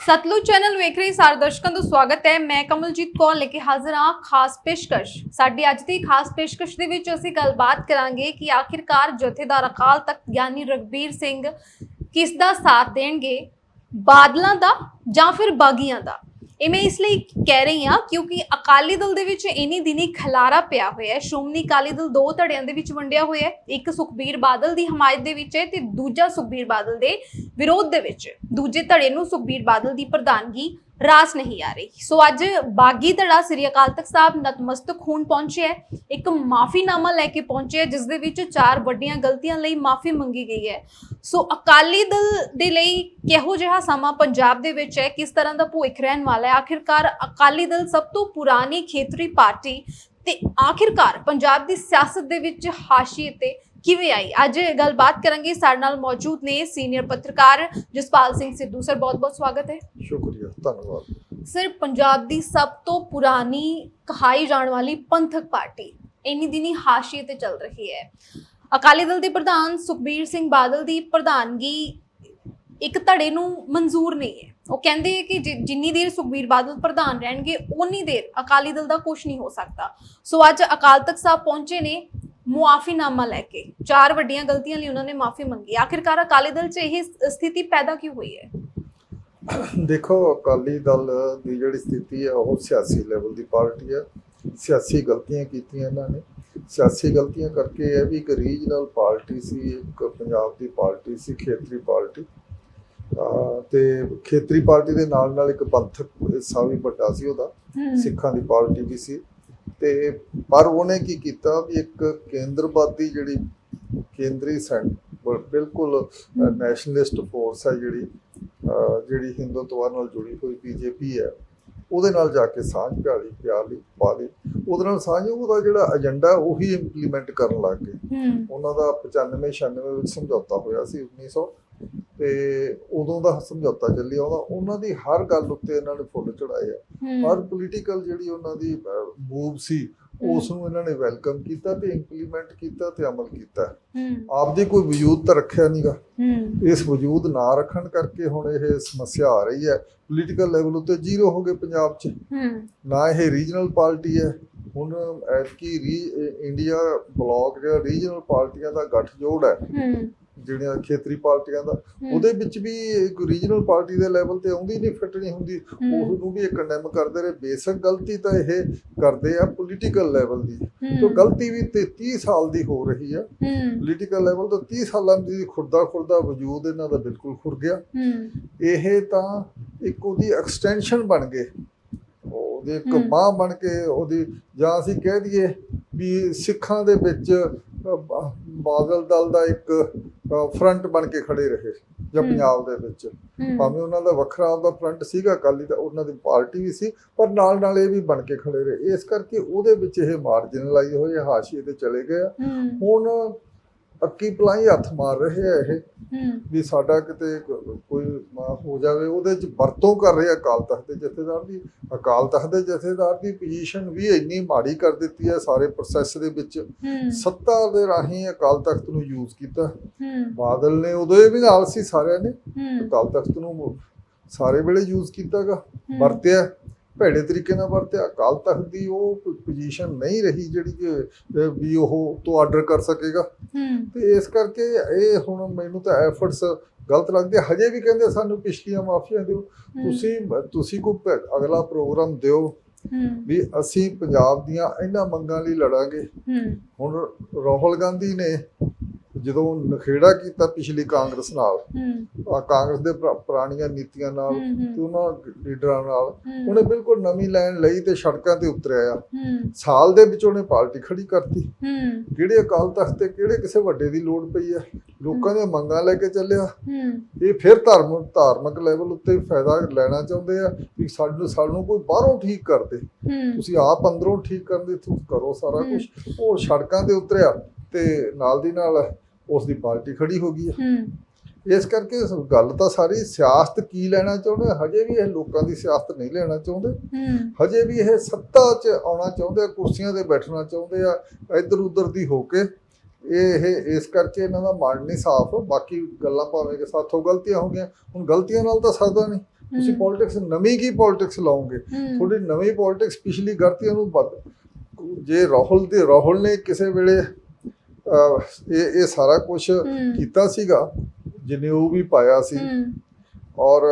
Sutlej channel ਵੇਖ ਰਹੇ ਸਾਰੇ ਦਰਸ਼ਕਾਂ ਦਾ ਸਵਾਗਤ ਹੈ। ਮੈਂ ਕਮਲਜੀਤ ਕੌਰ ਲੈ ਕੇ ਹਾਜ਼ਰ ਹਾਂ ਖਾਸ ਪੇਸ਼ਕਸ਼। ਸਾਡੀ ਅੱਜ ਦੀ ਖਾਸ ਪੇਸ਼ਕਸ਼ ਦੇ ਵਿੱਚ ਅਸੀਂ ਗੱਲਬਾਤ ਕਰਾਂਗੇ ਕਿ ਆਖਿਰਕਾਰ ਜਥੇਦਾਰ ਅਕਾਲ ਤਖਤ ਗਿਆਨੀ ਰਗਬੀਰ ਸਿੰਘ ਕਿਸ ਦਾ ਸਾਥ ਦੇਣਗੇ? ਬਾਦਲਾਂ ਦਾ ਜਾਂ ਫਿਰ ਬਾਗੀਆਂ ਦਾ? ਇਹ ਮੈਂ ਇਸ ਲਈ ਕਹਿ ਰਹੀ ਹਾਂ ਕਿਉਂਕਿ ਅਕਾਲੀ ਦਲ ਦੇ ਵਿੱਚ ਇਨੀ ਦਿਨੀ ਖਲਾਰਾ ਪਿਆ ਹੋਇਆ ਹੈ। ਸ਼੍ਰੋਮਣੀ ਅਕਾਲੀ ਦਲ ਦੋ ਧੜਿਆਂ ਦੇ ਵਿੱਚ ਵੰਡਿਆ ਹੋਇਆ ਹੈ। ਇੱਕ ਸੁਖਬੀਰ ਬਾਦਲ ਦੀ ਹਮਾਇਤ ਦੇ ਵਿੱਚ ਹੈ ਤੇ ਦੂਜਾ ਸੁਖਬੀਰ ਬਾਦਲ ਦੇ ਵਿਰੋਧ ਦੇ ਵਿੱਚ। ਦੂਜੇ ਧੜੇ ਨੂੰ ਸੁਖਬੀਰ ਬਾਦਲ ਦੀ ਪ੍ਰਧਾਨਗੀ ਰਾਸ ਨਹੀਂ ਆ ਰਹੀ। ਸੋ ਅੱਜ ਬਾਗੀ ਧੜਾ ਸ੍ਰੀ ਅਕਾਲ ਤਖਤ ਸਾਹਿਬ ਨਤਮਸਤਕ ਹੋਣ ਪਹੁੰਚਿਆ ਹੈ। ਇੱਕ ਮਾਫੀਨਾਮਾ ਲੈ ਕੇ ਪਹੁੰਚਿਆ ਜਿਸ ਦੇ ਵਿੱਚ ਚਾਰ ਵੱਡੀਆਂ ਗਲਤੀਆਂ ਲਈ ਮਾਫੀ ਮੰਗੀ ਗਈ ਹੈ। ਸੋ ਅਕਾਲੀ ਦਲ ਦੇ ਲਈ ਕਿਹੋ ਜਿਹਾ ਸਮਾਂ ਪੰਜਾਬ ਦੇ ਵਿੱਚ ਹੈ? ਕਿਸ ਤਰ੍ਹਾਂ ਦਾ ਭੁੱਖ ਰਹਿਣ ਵਾਲਾ ਹੈ? ਆਖਿਰਕਾਰ ਅਕਾਲੀ ਦਲ ਸਭ ਤੋਂ ਪੁਰਾਣੀ ਖੇਤਰੀ ਪਾਰਟੀ ਤੇ ਆਖਿਰਕਾਰ ਪੰਜਾਬ ਦੀ ਸਿਆਸਤ ਦੇ ਵਿੱਚ ਹਾਸ਼ੀਏ ਤੇ ਕਿਵੇਂ ਆਈ? ਅੱਜ ਗੱਲਬਾਤ ਕਰਾਂਗੇ। ਸਾਡੇ ਨਾਲ ਮੌਜੂਦ ਨੇ ਸੀਨੀਅਰ ਪੱਤਰਕਾਰ ਜਸਪਾਲ ਸਿੰਘ ਸਿੱਧੂ। ਸਰ ਬਹੁਤ-ਬਹੁਤ ਸਵਾਗਤ ਹੈ। ਸ਼ੁਕਰੀਆ। ਧੰਨਵਾਦ। ਸਰ ਪੰਜਾਬ ਦੀ ਸਭ ਤੋਂ ਪੁਰਾਣੀ ਕਹਾਈ ਜਾਣ ਵਾਲੀ ਪੰਥਕ ਪਾਰਟੀ ਇੰਨੀ ਦਿਨੀ ਹਾਸ਼ੀਏ ਤੇ ਚੱਲ ਰਹੀ ਹੈ। ਅਕਾਲੀ ਦਲ ਦੇ ਪ੍ਰਧਾਨ ਸੁਖਬੀਰ ਸਿੰਘ ਬਾਦਲ ਦੀ ਪ੍ਰਧਾਨਗੀ ਇੱਕ ਧੜੇ ਨੂੰ ਮਨਜ਼ੂਰ ਨਹੀਂ ਹੈ। ਉਹ ਕਹਿੰਦੇ ਹੈ ਕਿ ਜਿੰਨੀ ਦੇਰ ਸੁਖਬੀਰ ਬਾਦਲ ਪ੍ਰਧਾਨ ਰਹਿਣਗੇ ਉਨੀ ਦੇਰ ਅਕਾਲੀ ਦਲ ਦਾ ਕੁਝ ਨਹੀਂ ਹੋ ਸਕਦਾ। ਸੋ ਅੱਜ ਅਕਾਲ ਤਖਤ ਸਾਹਿਬ ਪਹੁੰਚੇ ਨੇ। ਮੁਆਫੀਨਾਮਾ ਲੈ ਕੇ। ਚਾਰ ਵੱਡੀਆਂ ਗਲਤੀਆਂ ਲਈ ਉਹਨਾਂ ਨੇ ਮਾਫੀ ਮੰਗੀ। ਆਖਿਰਕਾਰ ਅਕਾਲੀ ਦਲ 'ਚ ਇਹ ਸਥਿਤੀ ਪੈਦਾ ਕਿਉਂ ਹੋਈ ਹੈ? ਦੇਖੋ ਅਕਾਲੀ ਦਲ ਦੀ ਜਿਹੜੀ ਸਥਿਤੀ ਹੈ ਉਹ ਸਿਆਸੀ ਲੈਵਲ ਦੀ ਪਾਰਟੀ ਹੈ। ਸਿਆਸੀ ਗਲਤੀਆਂ ਕੀਤੀਆਂ ਇਹਨਾਂ ਨੇ। ਸਿਆਸੀ ਗਲਤੀਆਂ ਕਰਕੇ ਇਹ ਵੀ ਇੱਕ ਰੀਜਨਲ ਪਾਰਟੀ ਸੀ ਇੱਕ ਪੰਜਾਬ ਦੀ ਪਾਰਟੀ ਸੀ ਖੇਤਰੀ ਪਾਰਟੀ। ਤੇ ਖੇਤਰੀ ਪਾਰਟੀ ਦੇ ਨਾਲ ਨਾਲ ਇੱਕ ਪੰਥਕ ਹਿੱਸਾ ਵੀ ਵੱਡਾ ਸੀ ਉਹਦਾ। ਸਿੱਖਾਂ ਦੀ ਪਾਰਟੀ ਵੀ ਸੀ। ਤੇ ਪਰ ਉਹਨੇ ਕੀ ਕੀਤਾ ਵੀ ਇੱਕ ਕੇਂਦਰਵਾਦੀ ਜਿਹੜੀ ਕੇਂਦਰੀ ਸੈਂਟ ਬਿਲਕੁਲ ਨੈਸ਼ਨਲਿਸਟ ਫੋਰਸ ਹੈ ਜਿਹੜੀ ਜਿਹੜੀ ਹਿੰਦੂਤਵ ਨਾਲ ਜੁੜੀ ਹੋਈ ਬੀਜੇਪੀ ਹੈ ਉਹਦੇ ਨਾਲ ਜਾ ਕੇ ਸਾਂਝ ਪਿਆਲੀ ਪਿਆਲੀ ਪਾ ਲਈ ਉਹਦੇ ਨਾਲ ਸਾਂਝ ਉਹਦਾ ਜਿਹੜਾ ਏਜੰਡਾ ਉਹੀ ਇੰਪਲੀਮੈਂਟ ਕਰਨ ਲੱਗ ਗਏ। ਉਹਨਾਂ ਦਾ 95 96 ਵਿੱਚ ਸਮਝੌਤਾ ਹੋਇਆ ਸੀ 1900 ਤੇ ਉਦੋਂ ਦਾ ਸਮਝੌਤਾ ਚੱਲਿਆ ਉਹਦਾ ਉਹਨਾਂ ਦੀ ਹਰ ਗੱਲ ਉੱਤੇ ਇਹਨਾਂ ਨੇ ਫੁੱਲ ਚੜਾਏ ਆ। ਹਰ ਪੋਲੀਟੀਕਲ ਜਿਹੜੀ ਉਹਨਾਂ ਦੀ ਮੂਵ ਸੀ ਉਸ ਨੂੰ ਇਹਨਾਂ ਨੇ ਵੈਲਕਮ ਕੀਤਾ ਤੇ ਇੰਪਲੀਮੈਂਟ ਕੀਤਾ ਤੇ ਅਮਲ ਕੀਤਾ। ਆਪਦੀ ਕੋਈ ਵਜੂਦ ਤਾਂ ਰੱਖਿਆ ਨਹੀਂਗਾ ਇਸ ਵਜੂਦ ਨਾ ਰੱਖਣ ਕਰਕੇ ਹੁਣ ਇਹ ਸਮੱਸਿਆ ਆ ਰਹੀ ਹੈ। ਪੋਲੀਟੀਕਲ ਲੈਵਲ ਉੱਤੇ ਜ਼ੀਰੋ ਹੋ ਗਏ ਪੰਜਾਬ 'ਚ। ਨਾ ਇਹ ਰੀਜਨਲ ਪਾਰਟੀ ਹੈ। ਹੁਣ ਐਤਕੀ ਇੰਡੀਆ ਬਲਾਕ ਜਿਹੜਾ ਰੀਜਨਲ ਪਾਰਟੀਆਂ ਦਾ ਗੱਠਜੋੜ ਹੂੰ। ਜਿਹੜੀਆਂ ਖੇਤਰੀ ਪਾਰਟੀਆਂ ਦਾ ਉਹਦੇ ਵਿੱਚ ਵੀ ਰੀਜਨਲ ਪਾਰਟੀ ਦੇ ਲੈਵਲ ਤੇ ਆਉਂਦੀ ਨਹੀਂ ਫਿੱਟ ਨਹੀਂ ਹੁੰਦੀ। ਉਸ ਨੂੰ ਵੀ ਕੰਡੈਮ ਕਰਦੇ ਰਹੇ। ਬੇਸਿਕ ਗਲਤੀ ਤਾਂ ਇਹ ਕਰਦੇ ਆ ਪੋਲੀਟੀਕਲ ਲੈਵਲ ਦੀ। ਤੋਂ ਗਲਤੀ ਵੀ ਤੇ 30 ਸਾਲ ਦੀ ਹੋ ਰਹੀ ਆ। ਪੋਲੀਟੀਕਲ ਲੈਵਲ ਤੋਂ 30 ਸਾਲਾਂ ਦੀ ਖੁਰਦਾ ਖੁਰਦਾ ਵਜੂਦ ਇਹਨਾਂ ਦਾ ਬਿਲਕੁਲ ਖੁਰ ਗਿਆ। ਇਹ ਤਾਂ ਇੱਕ ਉਹਦੀ ਐਕਸਟੈਂਸ਼ਨ ਬਣ ਗਏ। ਉਹਦੇ ਇੱਕ। ਬਾਂਹ ਬਣ ਕੇ ਉਹਦੀ ਜਾਂ ਅਸੀਂ ਕਹਿ ਦਈਏ ਵੀ ਸਿੱਖਾਂ ਦੇ ਵਿੱਚ ਬਾਦਲ ਦਲ ਦਾ ਇੱਕ ਫਰੰਟ ਬਣ ਕੇ ਖੜੇ ਰਹੇ ਜਾਂ। ਪੰਜਾਬ ਦੇ ਵਿੱਚ। ਭਾਵੇਂ ਉਹਨਾਂ ਦਾ ਵੱਖਰਾ ਆਪਦਾ ਫਰੰਟ ਸੀਗਾ ਅਕਾਲੀ ਦਾ ਉਹਨਾਂ ਦੀ ਪਾਰਟੀ ਵੀ ਸੀ ਪਰ ਨਾਲ ਨਾਲ ਇਹ ਵੀ ਬਣ ਕੇ ਖੜੇ ਰਹੇ। ਇਸ ਕਰਕੇ ਉਹਦੇ ਵਿੱਚ ਇਹ ਮਾਰਜਨਲਾਈਜ਼ ਹੋਏ ਹਾਸ਼ੀਏ ਤੇ ਚਲੇ ਗਏ ਹੁਣ ਅੱਕੀ ਪਲਾਈ ਹੱਥ ਮਾਰ ਰਹੇ ਆ ਇਹ। ਵੀ ਸਾਡਾ ਕਿਤੇ ਕੋਈ ਮਾਫ ਹੋ ਜਾਵੇ ਉਹਦੇ ਚ ਵਰਤੋਂ ਕਰ ਰਹੇ ਆ ਅਕਾਲ ਤਖਤ ਦੇ ਜਥੇਦਾਰ ਦੀ। ਅਕਾਲ ਤਖਤ ਦੇ ਜਥੇਦਾਰ ਦੀ ਪੋਜੀਸ਼ਨ ਵੀ ਇੰਨੀ ਮਾੜੀ ਕਰ ਦਿੱਤੀ ਹੈ ਸਾਰੇ ਪ੍ਰੋਸੈਸ ਦੇ ਵਿੱਚ। ਸੱਤਾ ਦੇ ਰਾਹੀਂ ਅਕਾਲ ਤਖਤ ਨੂੰ ਯੂਜ਼ ਕੀਤਾ। ਬਾਦਲ ਨੇ ਉਦੋਂ ਇਹ ਵੀ ਨਾਲ ਸੀ ਸਾਰਿਆਂ ਨੇ। ਅਕਾਲ ਤਖਤ ਨੂੰ ਸਾਰੇ ਵੇਲੇ ਯੂਜ਼ ਕੀਤਾਗਾ। ਵਰਤਿਆ। ਭੇੜੇ ਤਰੀਕੇ ਨਾਲ ਵਰਤਿਆ ਅਕਾਲ ਤਖਤ ਦੀ ਉਹ ਪੋਜੀਸ਼ਨ ਨਹੀਂ ਰਹੀ ਜਿਹੜੀ ਕਿ ਵੀ ਉਹ ਤੋਂ ਆਰਡਰ ਕਰ ਸਕੇਗਾ। ਹੂੰ। ਤੇ ਇਸ ਕਰਕੇ ਇਹ ਹੁਣ ਮੈਨੂੰ ਤਾਂ ਐਫਰਟਸ ਗਲਤ ਲੱਗਦੇ ਹਜੇ ਵੀ ਕਹਿੰਦੇ ਸਾਨੂੰ ਪਿਛਲੀਆਂ ਮਾਫੀਆਂ ਦਿਓ। ਤੁਸੀਂ ਤੁਸੀਂ ਕੋਈ ਅਗਲਾ ਪ੍ਰੋਗਰਾਮ ਦਿਓ। ਵੀ ਅਸੀਂ ਪੰਜਾਬ ਦੀਆਂ ਇਹਨਾਂ ਮੰਗਾਂ ਲਈ ਲੜਾਂਗੇ। ਹੁਣ ਰਾਹੁਲ ਗਾਂਧੀ ਨੇ ਜਦੋਂ ਨਖੇੜਾ ਕੀਤਾ ਪਿਛਲੀ ਕਾਂਗਰਸ ਨਾਲ ਹੂੰ। ਆ ਕਾਂਗਰਸ ਦੇ ਪੁਰਾ- ਪੁਰਾਣੀਆਂ ਨੀਤੀਆਂ ਨਾਲ। ਤੇ ਉਹਨਾਂ ਲੀਡਰਾਂ ਨਾਲ। ਉਹਨੇ ਬਿਲਕੁਲ ਨਵੀਂ ਲਾਈਨ ਲਈ ਤੇ ਸੜਕਾਂ ਤੇ ਉਤਰਿਆ ਆ। ਸਾਲ ਦੇ ਵਿੱਚ ਉਹਨੇ ਪਾਰਟੀ ਖੜੀ ਕਰਤੀ। ਕਿਹੜੇ ਅਕਾਲ ਤਖਤ ਤੇ ਕਿਹੜੇ ਕਿਸੇ ਵੱਡੇ ਦੀ ਲੋੜ ਪਈ ਆ? ਲੋਕਾਂ ਦੀਆਂ ਮੰਗਾਂ ਲੈ ਕੇ ਚੱਲਿਆ। ਇਹ ਫਿਰ ਧਰਮ ਧਾਰਮਿਕ ਲੈਵਲ ਉੱਤੇ ਫਾਇਦਾ ਲੈਣਾ ਚਾਹੁੰਦੇ ਆ ਵੀ ਸਾਨੂੰ ਸਾਨੂੰ ਕੋਈ ਬਾਹਰੋਂ ਠੀਕ ਕਰ ਦੇ। ਤੁਸੀਂ ਆਪ ਅੰਦਰੋਂ ਠੀਕ ਕਰਨ ਦੀ ਤੁਸੀਂ ਕਰੋ ਸਾਰਾ। ਕੁਝ ਉਹ ਸੜਕਾਂ ਤੇ ਉਤਰਿਆ ਤੇ ਨਾਲ ਦੀ ਨਾਲ ਉਸ ਦੀ ਪਾਰਟੀ ਖੜੀ ਹੋ ਗਈ ਹੂੰ। ਇਸ ਕਰਕੇ ਗੱਲ ਤਾਂ ਸਾਰੀ ਸਿਆਸਤ ਕੀ ਲੈਣਾ ਚਾਹੁੰਦੇ? ਹਜੇ ਵੀ ਇਹ ਲੋਕਾਂ ਦੀ ਸਿਆਸਤ ਨਹੀਂ ਲੈਣਾ ਚਾਹੁੰਦੇ। ਹਜੇ ਵੀ ਇਹ ਸੱਤਾ 'ਚ ਆਉਣਾ ਚਾਹੁੰਦੇ ਆ ਕੁਰਸੀਆਂ ਤੇ ਬੈਠਣਾ ਚਾਹੁੰਦੇ ਆ ਇੱਧਰ ਉੱਧਰ ਦੀ ਹੋ ਕੇ। ਇਹ ਇਹ ਇਸ ਕਰਕੇ ਇਹਨਾਂ ਦਾ ਮਨ ਨਹੀਂ ਸਾਫ਼। ਬਾਕੀ ਗੱਲਾਂ ਭਾਵੇਂ ਕਿ ਸਾਥੋਂ ਗਲਤੀਆਂ ਹੋ ਗਈਆਂ। ਹੁਣ ਗਲਤੀਆਂ ਨਾਲ ਤਾਂ ਸਰਦਾ ਨਹੀਂ। ਤੁਸੀਂ। ਪੋਲਿਟਿਕਸ ਨਵੀਂ ਕੀ ਪੋਲਿਟਿਕਸ ਲਾਓਗੇ? ਹੂੰ। ਥੋੜੀ ਨਵੀਂ ਪੋਲਿਟਿਕਸ ਪਿਛਲੀ ਗਲਤੀਆਂ ਨੂੰ ਬਦ ਜੇ ਰਾਹੁਲ ਦੇ ਰਾਹੁਲ ਨੇ ਕਿਸੇ ਵੇਲੇ ਇਹ ਇਹ ਸਾਰਾ ਕੁਝ। ਕੀਤਾ ਸੀਗਾ ਜਿਨੇ ਉਹ ਵੀ ਪਾਇਆ ਸੀ। ਔਰ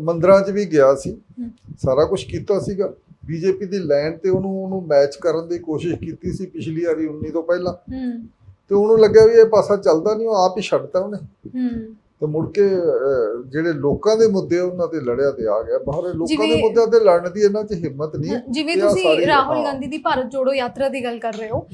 ਮੰਦਰਾਂ 'ਚ ਵੀ ਗਿਆ ਸੀ। ਸਾਰਾ ਕੁਝ ਕੀਤਾ ਸੀਗਾ। ਬੀਜੇਪੀ ਦੀ ਲਾਈਨ ਤੇ ਉਹਨੂੰ ਉਹਨੂੰ ਮੈਚ ਕਰਨ ਦੀ ਕੋਸ਼ਿਸ਼ ਕੀਤੀ ਸੀ ਪਿਛਲੀ ਵਾਰੀ 19 ਤੋਂ ਪਹਿਲਾਂ। ਤੇ ਉਹਨੂੰ ਲੱਗਿਆ ਵੀ ਇਹ ਪਾਸਾ ਚੱਲਦਾ ਨਹੀਂ ਉਹ ਆਪ ਹੀ ਛੱਡਤਾ ਉਹਨੇ। ਤੇ ਮੁੜ ਕੇ ਜਿਹੜੇ ਲੋਕਾਂ ਦੇ ਮੁੱਦੇ ਉਹਨਾਂ ਤੇ ਲੜਿਆ ਤੇ ਆ ਗਿਆ। ਬਾਹਰ ਲੋਕਾਂ ਦੇ ਮੁੱਦਿਆਂ ਤੇ ਲੜਨ ਦੀ ਇਹਨਾਂ 'ਚ ਹਿੰਮਤ ਨਹੀਂ। ਜਿਵੇਂ ਤੁਸੀਂ ਰਾਹੁਲ। ਗਾਂਧੀ ਦੀ ਭਾਰਤ ਜੋੜੋ ਯਾਤਰਾ ਦੀ ਗੱਲ ਕਰ ਰਹੇ ਹੋ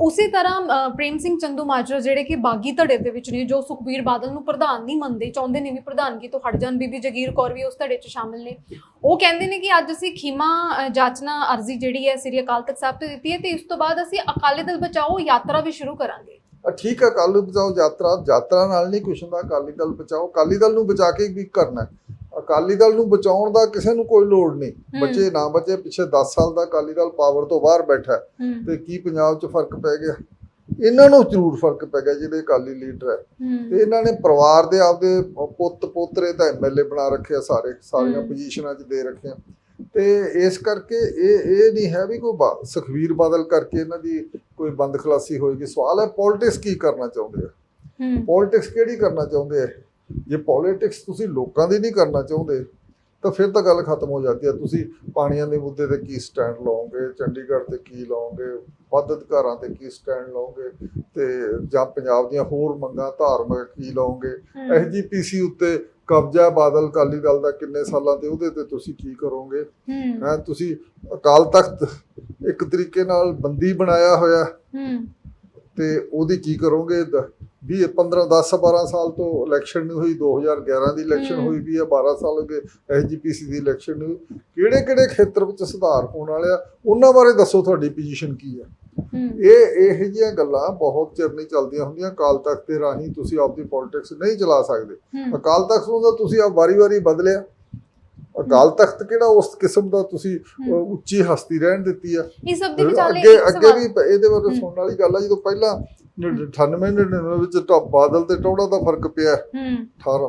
ਉਸੇ ਤਰ੍ਹਾਂ ਪ੍ਰੇਮ ਸਿੰਘ ਚੰਦੂ ਮਾਜਰਾ ਜਿਹੜੇ ਕਿ ਬਾਗੀ ਧੜੇ ਦੇ ਵਿੱਚ ਨੇ ਜੋ ਸੁਖਬੀਰ ਬਾਦਲ ਨੂੰ ਪ੍ਰਧਾਨ ਨਹੀਂ ਮੰਨਦੇ ਚਾਹੁੰਦੇ ਨੇ ਵੀ ਪ੍ਰਧਾਨਗੀ ਤੋਂ ਹਟ ਜਾਣ ਬੀਬੀ ਜਗੀਰ ਕੌਰ ਵੀ ਉਸ ਧੜੇ 'ਚ ਸ਼ਾਮਿਲ ਨੇ। ਉਹ ਕਹਿੰਦੇ ਨੇ ਕਿ ਅੱਜ ਅਸੀਂ ਖੀਮਾ ਜਾਚਨਾ ਅਰਜ਼ੀ ਜਿਹੜੀ ਹੈ ਸ੍ਰੀ ਅਕਾਲ ਤਖਤ ਸਾਹਿਬ ਤੇ ਦਿੱਤੀ ਹੈ ਤੇ ਇਸ ਤੋਂ ਬਾਅਦ ਅਸੀਂ ਅਕਾਲੀ ਦਲ ਬਚਾਓ ਯਾਤਰਾ ਵੀ ਸ਼ੁਰੂ ਕਰਾਂਗੇ। ਠੀਕ ਹੈ ਕੱਲ ਬਚਾਓ ਯਾਤਰਾ ਯਾਤਰਾ ਨਾਲ ਨਹੀਂ ਕੁਛ ਹੁੰਦਾ ਅਕਾਲੀ ਦਲ ਬਚਾਓ। ਅਕਾਲੀ ਦਲ ਨੂੰ ਬਚਾ ਕੇ ਵੀ ਕਰਨਾ। ਅਕਾਲੀ ਦਲ ਨੂੰ ਬਚਾਉਣ ਦਾ ਕਿਸੇ ਨੂੰ ਕੋਈ ਲੋੜ ਨਹੀਂ। ਬੱਚੇ ਨਾ ਬੱਚੇ ਪਿੱਛੇ 10 ਸਾਲ ਦਾ ਅਕਾਲੀ ਦਲ ਪਾਵਰ ਤੋਂ ਬਾਹਰ ਬੈਠਾ ਤੇ ਕੀ ਪੰਜਾਬ 'ਚ ਫ਼ਰਕ ਪੈ ਗਿਆ? ਇਹਨਾਂ ਨੂੰ ਜ਼ਰੂਰ ਫ਼ਰਕ ਪੈ ਗਿਆ ਜਿਹੜੇ ਅਕਾਲੀ ਲੀਡਰ ਹੈ। ਤੇ ਇਹਨਾਂ ਨੇ ਪਰਿਵਾਰ ਦੇ ਆਪਦੇ ਪੁੱਤ ਪੋਤਰੇ ਤਾਂ ਐਮਐਲਏ ਬਣਾ ਰੱਖੇ ਆ ਸਾਰੇ ਸਾਰੀਆਂ। ਪੋਜੀਸ਼ਨਾਂ 'ਚ ਦੇ ਰੱਖੇ ਆ ਤੇ ਇਸ ਕਰਕੇ ਇਹ ਇਹ ਨਹੀਂ ਹੈ ਵੀ ਕੋਈ ਸੁਖਬੀਰ ਬਾਦਲ ਕਰਕੇ ਇਹਨਾਂ ਦੀ ਕੋਈ ਬੰਦ ਖਲਾਸੀ ਹੋਏਗੀ। ਸਵਾਲ ਹੈ ਪੋਲਿਟਿਕਸ ਕੀ ਕਰਨਾ ਚਾਹੁੰਦੇ ਆ? ਪੋਲਿਟਿਕਸ ਕਿਹੜੀ ਕਰਨਾ ਚਾਹੁੰਦੇ ਆ? ਜੇ ਪੋਲਿਟਿਕਸ ਤੁਸੀਂ ਲੋਕਾਂ ਦੀ ਨਹੀਂ ਕਰਨਾ ਚਾਹੁੰਦੇ ਤਾਂ ਫਿਰ ਤਾਂ ਗੱਲ ਖਤਮ ਹੋ ਜਾਂਦੀ ਹੈ ਤੁਸੀਂ ਪਾਣੀਆਂ ਦੇ ਮੁੱਦੇ ਤੇ ਕੀ ਸਟੈਂਡ ਲਓਗੇ ਚੰਡੀਗੜ੍ਹ ਤੇ ਕੀ ਲਓਗੇ ਵੱਧ ਅਧਿਕਾਰਾਂ ਤੇ ਕੀ ਸਟੈਂਡ ਲਓਗੇ ਤੇ ਜਾਂ ਪੰਜਾਬ ਦੀਆਂ ਹੋਰ ਮੰਗਾਂ ਧਾਰਮਿਕ ਕੀ ਲਓਗੇ। ਐਸਜੀਪੀਸੀ ਉੱਤੇ ਕਬਜ਼ਾ ਬਾਦਲ ਅਕਾਲੀ ਦਲ ਦਾ ਕਿੰਨੇ ਸਾਲਾਂ ਤੇ ਉਹਦੇ ਤੇ ਤੁਸੀਂ ਕੀ ਕਰੋਗੇ? ਹੂੰ। ਤੁਸੀਂ ਅਕਾਲ ਤਖਤ ਇੱਕ ਤਰੀਕੇ ਨਾਲ ਬੰਦੀ ਬਣਾਇਆ ਹੋਇਆ। ਤੇ ਉਹਦੀ ਕੀ ਕਰੋਗੇ? 20 15 10 12 ਸਾਲ ਤੋਂ ਇਲੈਕਸ਼ਨ ਨਹੀਂ ਹੋਈ 2011 ਦੀ ਇਲੈਕਸ਼ਨ। ਹੋਈ ਵੀ ਹੈ 12 ਸਾਲ ਹੋ ਗਏ ਐਸਜੀਪੀਸੀ ਦੀ ਇਲੈਕਸ਼ਨ ਨਹੀਂ ਹੋਈ। ਕਿਹੜੇ ਕਿਹੜੇ ਖੇਤਰ ਵਿੱਚ ਸੁਧਾਰ ਹੋਣ ਵਾਲੇ ਆ? ਉਹਨਾਂ ਬਾਰੇ ਦੱਸੋ ਤੁਹਾਡੀ ਪੋਜੀਸ਼ਨ ਕੀ ਹੂੰ ਇਹ ਇਹ ਜਿਹੀਆਂ ਗੱਲਾਂ ਬਹੁਤ ਚਿਰ ਨਹੀਂ ਚੱਲਦੀਆਂ ਹੁੰਦੀਆਂ। ਅਕਾਲ ਤਖਤ ਦੇ ਰਾਹੀਂ ਤੁਸੀਂ ਆਪਦੀ ਪੋਲਿਟਿਕਸ ਨਹੀਂ ਚਲਾ ਸਕਦੇ। ਅਕਾਲ ਤਖਤ ਨੂੰ ਤਾਂ ਤੁਸੀਂ ਆ ਵਾਰੀ-ਵਾਰੀ ਬਦਲਿਆ। ਅਕਾਲ ਤਖਤ ਕਿਹੜਾ ਉਸ ਕਿਸਮ ਦਾ ਤੁਸੀਂ ਉੱਚੀ ਹਸਤੀ ਰਹਿਣ ਦਿੱਤੀ ਆ। ਇਸ ਸਭ ਦੇ ਵਿਚਾਲੇ ਅੱਗੇ ਅੱਗੇ ਵੀ ਇਹਦੇ ਬਾਰੇ। ਸੁਣਨ ਵਾਲੀ ਗੱਲ ਆ ਜਦੋਂ ਪਹਿਲਾਂ 98 99 ਵਿੱਚ ਤਾਂ ਬਾਦਲ ਤੇ ਟੌੜਾ ਦਾ ਫ਼ਰਕ ਪਿਆ। ਹੂੰ। 18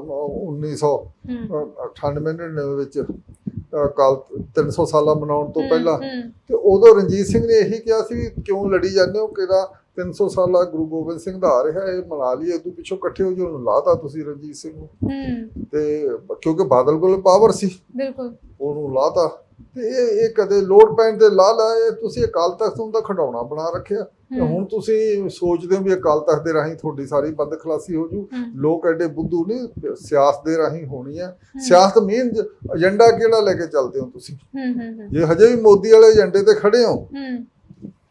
1900 ਹੂੰ। 98 99 ਵਿੱਚ। ਕਾਲ 300 ਸਾਲਾ ਮਨਾਉਣ ਤੋਂ ਪਹਿਲਾਂ। ਤੇ ਉਦੋਂ ਰਣਜੀਤ ਸਿੰਘ ਨੇ ਇਹੀ ਕਿਹਾ ਸੀ ਕਿਉਂ ਲੜੀ ਜਾਂਦੇ ਹੋ? ਕਿਹਦਾ 300 ਸਾਲਾ ਗੁਰੂ ਗੋਬਿੰਦ ਸਿੰਘ ਦਾ ਆ ਰਿਹਾ ਇਹ ਮਨਾ ਲਈਏ ਤੂੰ ਪਿੱਛੋਂ ਇਕੱਠੇ ਹੋ ਜੋ ਉਹਨੂੰ ਲਾਤਾ ਤੁਸੀਂ ਰਣਜੀਤ ਸਿੰਘ ਨੂੰ। ਤੇ ਕਿਉਂਕਿ ਬਾਦਲ ਕੋਲ ਪਾਵਰ ਸੀ। ਬਿਲਕੁਲ। ਉਹਨੂੰ ਲਾਤਾ। ਤੇ ਇਹ ਇਹ ਕਦੇ ਲੋੜ ਪੈਣ ਤੇ ਲਾ ਲਾ ਇਹ ਤੁਸੀਂ ਅਕਾਲ ਤਖਤ ਨੂੰ ਤਾਂ ਖਡਾਉਣਾ ਬਣਾ ਰੱਖਿਆ। ਤੇ ਹੁਣ ਤੁਸੀਂ ਸੋਚਦੇ ਹੋ ਵੀ ਅਕਾਲ ਤਖਤ ਦੇ ਰਾਹੀਂ ਤੁਹਾਡੀ ਸਾਰੀ ਬੰਦ ਖਲਾਸੀ ਹੋ ਜੂ। ਲੋਕ ਐਡੇ ਬੁੱਧੂ ਨਹੀਂ ਸਿਆਸਤ ਦੇ ਰਾਹੀਂ ਹੋਣੀ ਹੂੰ, ਸਿਆਸਤ ਮੇਨ ਏਜੰਡਾ ਕਿਹੜਾ ਲੈ ਕੇ ਚੱਲਦੇ ਹੋ ਤੁਸੀਂ? ਜੇ ਹਜੇ ਵੀ ਮੋਦੀ ਵਾਲੇ ਏਜੰਡੇ ਤੇ ਖੜੇ ਹੋ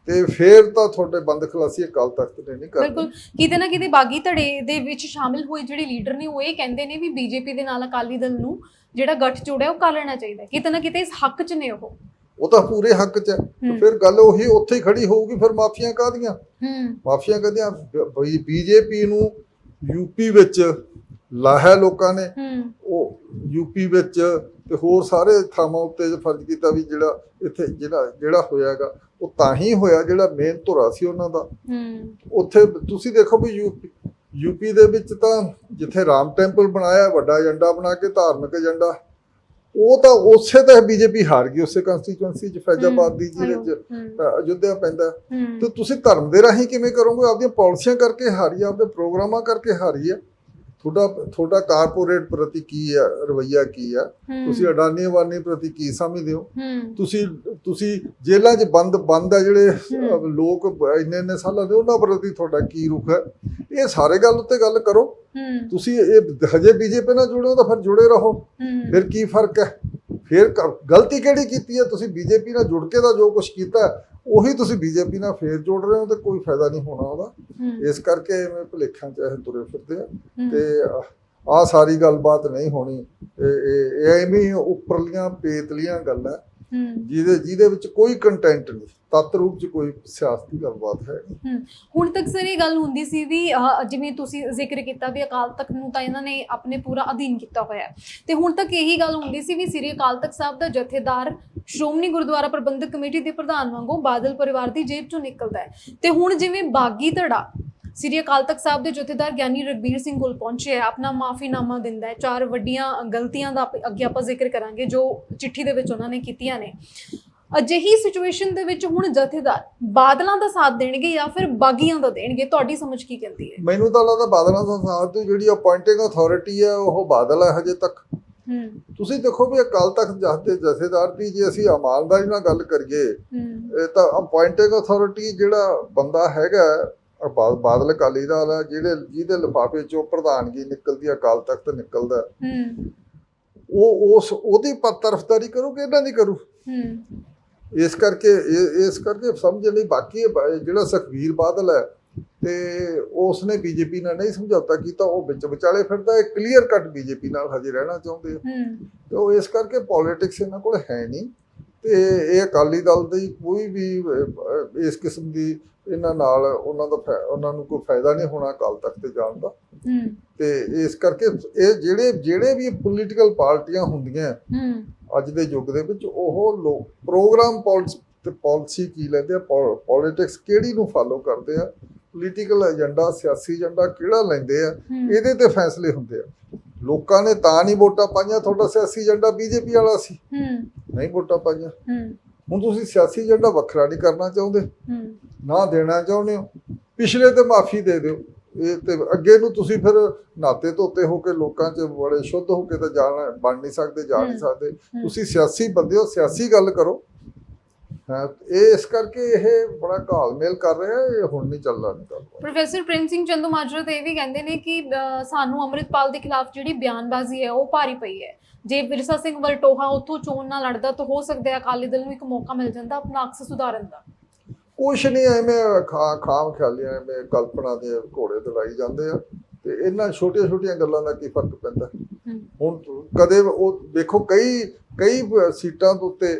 ਤੇ ਫੇਰ ਤਾਂ ਤੁਹਾਡੇ ਬੰਦ ਖਲਾਸੀ ਅਕਾਲ ਤਖਤ ਨੇ ਨਹੀਂ ਕਰਨੀ ਬਿਲਕੁਲ। ਕਿਤੇ ਨਾ ਕਿਤੇ ਬਾਗੀ ਧੜੇ ਦੇ ਵਿੱਚ ਸ਼ਾਮਿਲ ਹੋਏ ਜਿਹੜੇ ਲੀਡਰ ਨੇ ਉਹ ਇਹ ਕਹਿੰਦੇ ਨੇ ਵੀ ਬੀਜੇਪੀ ਦੇ ਨਾਲ ਅਕਾਲੀ ਦਲ ਨੂੰ ਜਿਹੜਾ ਗੱਠ ਜੋੜਿਆ ਉਹ ਕਰ ਲੈਣਾ ਚਾਹੀਦਾ। ਕਿਤੇ ਨਾ ਕਿਤੇ ਇਸ ਹੱਕ 'ਚ ਨੇ ਉਹ। ਉਹ ਤਾਂ ਪੂਰੇ ਹੱਕ 'ਚ ਹੈ। ਫਿਰ ਗੱਲ ਉਹੀ ਉੱਥੇ ਹੀ ਖੜੀ ਹੋਊਗੀ ਫਿਰ ਮਾਫੀਆਂ ਕਾਹਦੀਆਂ? ਹੂੰ। ਮਾਫੀਆਂ ਕਹਦੀਆਂ? ਬੀਜੇਪੀ ਨੂੰ ਯੂਪੀ ਵਿੱਚ ਲਾਹਿਆ ਲੋਕਾਂ ਨੇ। ਉਹ ਯੂਪੀ ਵਿੱਚ ਤੇ ਹੋਰ ਸਾਰੇ ਥਾਵਾਂ ਉੱਤੇ ਫਰਜ਼ ਕੀਤਾ ਵੀ ਜਿਹੜਾ ਇੱਥੇ ਜਿਹੜਾ ਜਿਹੜਾ ਹੋਇਆਗਾ ਉਹ ਤਾਂ ਹੀ ਹੋਇਆ ਜਿਹੜਾ ਮੇਨ ਧੁਰਾ ਸੀ ਉਹਨਾਂ ਦਾ। ਹੂੰ। ਉੱਥੇ ਤੁਸੀਂ ਦੇਖੋ ਵੀ ਯੂਪੀ ਯੂਪੀ ਦੇ ਵਿੱਚ ਤਾਂ ਜਿੱਥੇ ਰਾਮ ਟੈਂਪਲ ਬਣਾਇਆ ਵੱਡਾ ਏਜੰਡਾ ਬਣਾ ਕੇ ਧਾਰਮਿਕ ਏਜੰਡਾ ਉਹ ਤਾਂ ਉਸੇ ਤਾਂ ਬੀਜੇਪੀ ਹਾਰ ਗਈ ਉਸੇ ਕੰਸਟੀਚੁਐਂਸੀ ਚ ਫੈਜ਼ਾਬਾਦ ਦੀ ਜਿਹਦੇ ਚ ਹੂੰ। ਅ, ਅਯੁੱਧਿਆ ਪੈਂਦਾ। ਤੇ ਤੁਸੀਂ ਧਰਮ ਦੇ ਰਾਹੀਂ ਕਿਵੇਂ ਕਰੋਗੇ? ਆਪਦੀਆਂ ਪਾਲਿਸੀਆਂ ਕਰਕੇ ਹਾਰੀ ਆਪਦੇ ਪ੍ਰੋਗਰਾਮਾਂ ਕਰਕੇ ਹਾਰੀ ਆ। ਤੁਹਾਡਾ ਤੁਹਾਡਾ ਕਾਰਪੋਰੇਟ ਪ੍ਰਤੀ ਕੀ ਹੈ ਰਵਈਆ ਕੀ ਹੈ? ਤੁਸੀਂ ਅਡਾਨੀ ਅਵਾਨੀ ਪ੍ਰਤੀ ਕੀ ਸਮਝਦੇ ਹੋ? ਤੁਸੀਂ ਤੁਸੀਂ ਜੇਲ੍ਹਾਂ 'ਚ ਬੰਦ ਬੰਦ ਆ ਜਿਹੜੇ ਲੋਕ ਇੰਨੇ ਇੰਨੇ ਸਾਲਾਂ ਦੇ ਉਹਨਾਂ ਪ੍ਰਤੀ ਤੁਹਾਡਾ ਕੀ ਰੁਖ ਹੈ? ਇਹ ਸਾਰੇ ਗੱਲ ਉੱਤੇ ਗੱਲ ਕਰੋ। ਤੁਸੀਂ ਇਹ ਹਜੇ ਬੀਜੇਪੀ ਨਾਲ ਜੁੜੇ ਹੋ ਤਾਂ ਫਿਰ ਜੁੜੇ ਰਹੋ। ਫਿਰ ਕੀ ਫ਼ਰਕ ਹੈ? ਫਿਰ ਗਲਤੀ ਕਿਹੜੀ ਕੀਤੀ ਹੈ? ਤੁਸੀਂ ਬੀਜੇਪੀ ਨਾਲ ਜੁੜ ਕੇ ਦਾ ਜੋ ਕੁਝ ਕੀਤਾ ਉਹੀ ਤੁਸੀਂ ਬੀਜੇਪੀ ਨਾਲ ਫੇਰ ਜੁੜ ਰਹੇ ਹੋ ਤੇ ਕੋਈ ਫਾਇਦਾ ਨਹੀਂ ਹੋਣਾ ਉਹਦਾ। ਇਸ ਕਰਕੇ ਐਵੇਂ ਭੁਲੇਖਾਂ ਚ ਇਹ ਤੁਰੇ ਫਿਰਦੇ ਆ ਤੇ ਆ ਸਾਰੀ ਗੱਲਬਾਤ ਨਹੀਂ ਹੋਣੀ। ਇਹ ਐਵੇਂ ਉੱਪਰਲੀਆਂ ਪੇਤਲੀਆਂ ਗੱਲਾਂ। ਹੂੰ ਜਿਹਦੇ ਜਿਹਦੇ ਵਿੱਚ ਕੋਈ ਕੰਟੈਂਟ ਨਹੀਂ ਤੱਤ ਰੂਪ ਚ ਕੋਈ ਸਿਆਸਤੀ ਗੱਲਬਾਤ ਹੈ ਹੁਣ ਤੱਕ ਸਰ ਇਹ ਗੱਲ ਹੁੰਦੀ ਸੀ ਵੀ ਜਿਵੇਂ ਤੁਸੀਂ ਜ਼ਿਕਰ ਕੀਤਾ ਵੀ ਅਕਾਲ ਤਖਤ ਨੂੰ ਤਾਂ ਇਹਨਾਂ ਨੇ ਆਪਣੇ ਪੂਰਾ ਅਧੀਨ ਕੀਤਾ ਹੋਇਆ ਤੇ ਹੁਣ ਤੱਕ ਇਹੀ ਗੱਲ ਹੁੰਦੀ ਸੀ ਵੀ ਸ੍ਰੀ ਅਕਾਲ ਤਖਤ ਸਾਹਿਬ ਦਾ ਜਥੇਦਾਰ ਸ਼੍ਰੋਮਣੀ ਗੁਰਦੁਆਰਾ ਪ੍ਰਬੰਧਕ ਕਮੇਟੀ ਦੇ ਪ੍ਰਧਾਨ ਵਾਂਗੂ ਬਾਦਲ ਪਰਿਵਾਰ ਦੀ ਜੇਬ ਚੋਂ ਨਿਕਲਦਾ ਹੈ। ਤੇ ਹੁਣ ਜਿਵੇਂ ਬਾਗੀ ਧੜਾ ਸ੍ਰੀ ਅਕਾਲ ਤਖਤ ਸਾਹਿਬ ਦੇ ਜਥੇਦਾਰ ਗਿਆਨੀ ਰਗਬੀਰ ਸਿੰਘ ਕੋਲ ਪਹੁੰਚਿਆ ਹੈ। ਆਪਣਾ ਮਾਫੀਨਾਮਾ ਦਿੰਦਾ ਹੈ। ਚਾਰ ਵੱਡੀਆਂ ਗਲਤੀਆਂ ਦਾ ਅੱਗੇ ਆਪਾਂ ਜ਼ਿਕਰ ਕਰਾਂਗੇ ਜੋ ਚਿੱਠੀ ਦੇ ਵਿੱਚ ਉਹਨਾਂ ਨੇ ਕੀਤੀਆਂ ਨੇ। ਅਜਿਹੀ ਸਿਚੁਏਸ਼ਨ ਦੇ ਵਿੱਚ ਹੁਣ ਜਥੇਦਾਰ ਬਾਦਲਾਂ ਦਾ ਸਾਥ ਦੇਣਗੇ ਜਾਂ ਫਿਰ ਬਾਗੀਆਂ ਦਾ ਦੇਣਗੇ? ਤੁਹਾਡੀ ਸਮਝ ਕੀ ਕਹਿੰਦੀ ਹੈ? ਮੈਨੂੰ ਤਾਂ ਲੱਗਦਾ ਬਾਦਲਾਂ ਦਾ ਸਾਥ ਦੀ ਜਿਹੜੀ ਅਪਾਇੰਟਿੰਗ ਅਥਾਰਟੀ ਹੈ ਉਹ ਬਾਦਲ ਹੈ ਹਜੇ ਤੱਕ। ਹੂੰ। ਤੁਸੀਂ ਦੇਖੋ ਵੀ ਅਕਾਲ ਤਖਤ ਜਥੇ ਜਥੇਦਾਰ ਦੀ ਜੇ ਅਸੀਂ ਇਮਾਨਦਾਰੀ ਨਾਲ ਗੱਲ ਕਰੀਏ ਤਾਂ ਅਪਾਇੰਟਿੰਗ ਅਥਾਰਟੀ ਜਿਹੜਾ ਬੰਦਾ ਹੈਗਾ ਬਾਦਲ ਅਕਾਲੀ ਦਲ ਹੈ ਜਿਹੜੇ ਜਿਹਦੇ ਲਿਫਾਫੇ ਚੋਂ ਪ੍ਰਧਾਨਗੀ ਨਿਕਲਦੀ ਅਕਾਲ ਤਖਤ ਨਿਕਲਦਾ। ਉਹ ਉਸ ਉਹਦੀ ਤਰਫਦਾਰੀ ਕਰੂਗੇ ਇਹਨਾਂ ਦੀ ਕਰੂ? ਇਸ ਕਰਕੇ ਇਸ ਕਰਕੇ ਸਮਝ ਲਈ ਬਾਕੀ ਜਿਹੜਾ ਸੁਖਬੀਰ ਬਾਦਲ ਹੈ ਤੇ ਉਸ ਨੇ ਬੀਜੇਪੀ ਨਾਲ ਨਹੀਂ ਸਮਝੌਤਾ ਕੀਤਾ ਉਹ ਵਿੱਚ ਵਿਚਾਲੇ ਫਿਰਦਾ ਹੈ ਕਲੀਅਰ ਕੱਟ ਬੀਜੇਪੀ ਨਾਲ ਹਜੇ ਰਹਿਣਾ ਚਾਹੁੰਦੇ ਆ। ਹੂੰ। ਤੇ ਉਹ ਇਸ ਕਰਕੇ ਪੋਲਿਟਿਕਸ ਇਹਨਾਂ ਕੋਲ ਹੈ ਨਹੀਂ। ਤੇ ਇਹ ਅਕਾਲੀ ਦਲ ਦੀ ਕੋਈ ਵੀ ਇਸ ਕਿਸਮ ਦੀ ਇਹਨਾਂ ਨਾਲ ਉਹਨਾਂ ਦਾ ਉਹਨਾਂ ਨੂੰ ਕੋਈ ਫਾਇਦਾ ਨਹੀਂ ਹੋਣਾ ਅਕਾਲ ਤਖਤ ਤੇ ਜਾਣ ਦਾ। ਤੇ ਇਸ ਕਰਕੇ ਇਹ ਜਿਹੜੇ ਜਿਹੜੇ ਵੀ ਪੋਲੀਟੀਕਲ ਪਾਰਟੀਆਂ ਹੁੰਦੀਆਂ ਅੱਜ ਦੇ ਯੁੱਗ ਦੇ ਵਿੱਚ ਉਹ ਲੋਕ ਪ੍ਰੋਗਰਾਮ ਪਾਲਿਸੀ ਕੀ ਲੈਂਦੇ ਆ? ਪੋਲਿਟਿਕਸ ਕਿਹੜੀ ਨੂੰ ਫਾਲੋ ਕਰਦੇ ਆ? ਪੋਲੀਟੀਕਲ ਏਜੰਡਾ ਸਿਆਸੀ ਏਜੰਡਾ ਕਿਹੜਾ ਲੈਂਦੇ ਆ? ਇਹਦੇ ਤੇ ਫੈਸਲੇ ਹੁੰਦੇ ਆ। ਲੋਕਾਂ ਨੇ ਤਾਂ ਨਹੀਂ ਵੋਟਾਂ ਪਾਈਆਂ ਤੁਹਾਡਾ ਸਿਆਸੀ ਏਜੰਡਾ ਬੀਜੇਪੀ ਵਾਲਾ ਸੀ। ਹੂੰ। ਨਹੀਂ ਵੋਟਾਂ ਪਾਈਆਂ। ਹੂੰ। ਹੁਣ ਤੁਸੀਂ ਸਿਆਸੀ ਏਜੰਡਾ ਵੱਖਰਾ ਨਹੀਂ ਕਰਨਾ ਚਾਹੁੰਦੇ। ਹੂੰ। ਨਾ ਦੇਣਾ ਚਾਹੁੰਦੇ ਹੋ। ਪਿਛਲੇ ਤੇ ਮਾਫੀ ਦੇ ਦਿਓ। ਇਹ ਤੇ ਅੱਗੇ ਨੂੰ ਤੁਸੀਂ ਫਿਰ ਨਾਤੇ ਧੋਤੇ ਹੋ ਕੇ ਲੋਕਾਂ 'ਚ ਬੜੇ ਸ਼ੁੱਧ ਹੋ ਕੇ ਤਾਂ ਜਾਣ ਬਣ ਨਹੀਂ ਸਕਦੇ ਜਾ ਨਹੀਂ। ਸਕਦੇ। ਤੁਸੀਂ ਸਿਆਸੀ ਬੰਦੇ ਹੋ ਸਿਆਸੀ ਗੱਲ ਕਰੋ। ਹਾਂ। ਇਹ ਇਸ ਕਰਕੇ ਇਹ ਬੜਾ ਘਾਲਮੇਲ ਕਰ ਰਿਹਾ ਇਹ ਹੁਣ ਨਹੀਂ ਚੱਲਦਾ ਨਹੀਂ ਗੱਲ ਪ੍ਰੋਫੈਸਰ ਪ੍ਰਿੰਸ ਸਿੰਘ ਚੰਦੂ ਮਾਜਰਾ ਤੇ ਇਹ ਵੀ ਕਹਿੰਦੇ ਨੇ ਕਿ ਸਾਨੂੰ ਅੰਮ੍ਰਿਤਪਾਲ ਦੇ ਖਿਲਾਫ ਜਿਹੜੀ ਬਿਆਨਬਾਜ਼ੀ ਹੈ ਉਹ ਭਾਰੀ ਪਈ ਹੈ। ਜੇ ਵਿਰਸਾ ਸਿੰਘ ਵਲਟੋਹਾ ਉੱਥੋਂ ਚੋਣ ਨਾ ਲੜਦਾ ਤਾਂ ਹੋ ਸਕਦਾ ਹੈ ਅਕਾਲੀ ਦਲ ਨੂੰ ਇੱਕ ਮੌਕਾ ਮਿਲ ਜਾਂਦਾ ਆਪਣਾ ਅਕਸ ਸੁਧਾਰਨ ਦਾ। ਕੁਛ ਨਹੀਂ ਐਵੇਂ ਖਾ ਖਾਮ ਖਿਆਲੀਆਂ ਐਵੇਂ ਕਲਪਨਾ ਦੇ ਘੋੜੇ ਦੜਾਈ ਜਾਂਦੇ ਆ। ਤੇ ਇਹਨਾਂ ਛੋਟੀਆਂ ਛੋਟੀਆਂ ਗੱਲਾਂ ਦਾ ਕੀ ਫ਼ਰਕ ਪੈਂਦਾ? ਹੁਣ ਕਦੇ ਉਹ ਦੇਖੋ ਕਈ ਕਈ ਸੀਟਾਂ ਦੇ ਉੱਤੇ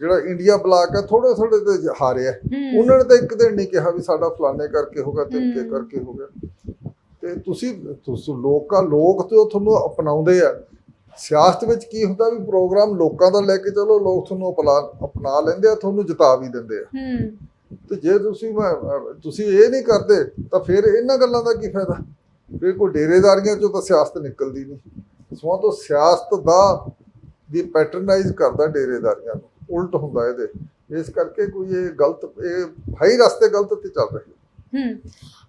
ਜਿਹੜਾ ਇੰਡੀਆ ਬਲਾਕ ਹੈ ਥੋੜੇ ਥੋੜੇ ਤੇ ਹਾਰਿਆ ਹੂੰ। ਉਹਨਾਂ ਨੇ ਤਾਂ ਇੱਕ ਦਿਨ ਨਹੀਂ ਕਿਹਾ ਵੀ ਸਾਡਾ ਫਲਾਣੇ ਕਰਕੇ ਹੋਗਾ ਹਮ। ਕਰਕੇ ਹੋ ਗਿਆ। ਤੇ ਤੁਸੀਂ ਤੁਸੀਂ ਲੋਕਾਂ ਲੋਕ ਤੇ ਤੁਹਾਨੂੰ ਅਪਣਾਉਂਦੇ ਆ। ਸਿਆਸਤ ਵਿੱਚ ਕੀ ਹੁੰਦਾ ਵੀ ਪ੍ਰੋਗਰਾਮ ਲੋਕਾਂ ਦਾ ਲੈ ਕੇ ਚਲੋ ਲੋਕ ਤੁਹਾਨੂੰ ਅਪਣਾ ਅਪਣਾ ਲੈਂਦੇ ਆ ਤੁਹਾਨੂੰ ਜਿਤਾ ਵੀ ਦਿੰਦੇ ਆ। ਤੇ ਜੇ ਤੁਸੀਂ ਤੁਸੀਂ ਇਹ ਨਹੀਂ ਕਰਦੇ ਤਾਂ ਫਿਰ ਇਹਨਾਂ ਗੱਲਾਂ ਦਾ ਕੀ ਫਾਇਦਾ? ਫਿਰ ਕੋਈ ਡੇਰੇਦਾਰੀਆਂ ਚੋਂ ਤਾਂ ਸਿਆਸਤ ਨਿਕਲਦੀ ਨਹੀਂ। ਸੋ ਤੋਂ ਸਿਆਸਤ ਦਾ ਦੀ ਪੈਟਰਨਾਈਜ਼ ਕਰਦਾ ਡੇਰੇਦਾਰੀਆਂ ਨੂੰ। ਉਲਟ ਹੁੰਦਾ ਇਹਦੇ। ਇਸ ਕਰਕੇ ਕੋਈ ਇਹ ਗਲਤ, ਇਹ ਹਾਈ ਰਸਤੇ ਗਲਤ ਤੇ ਚੱਲ ਰਹੇ ਹੂੰ।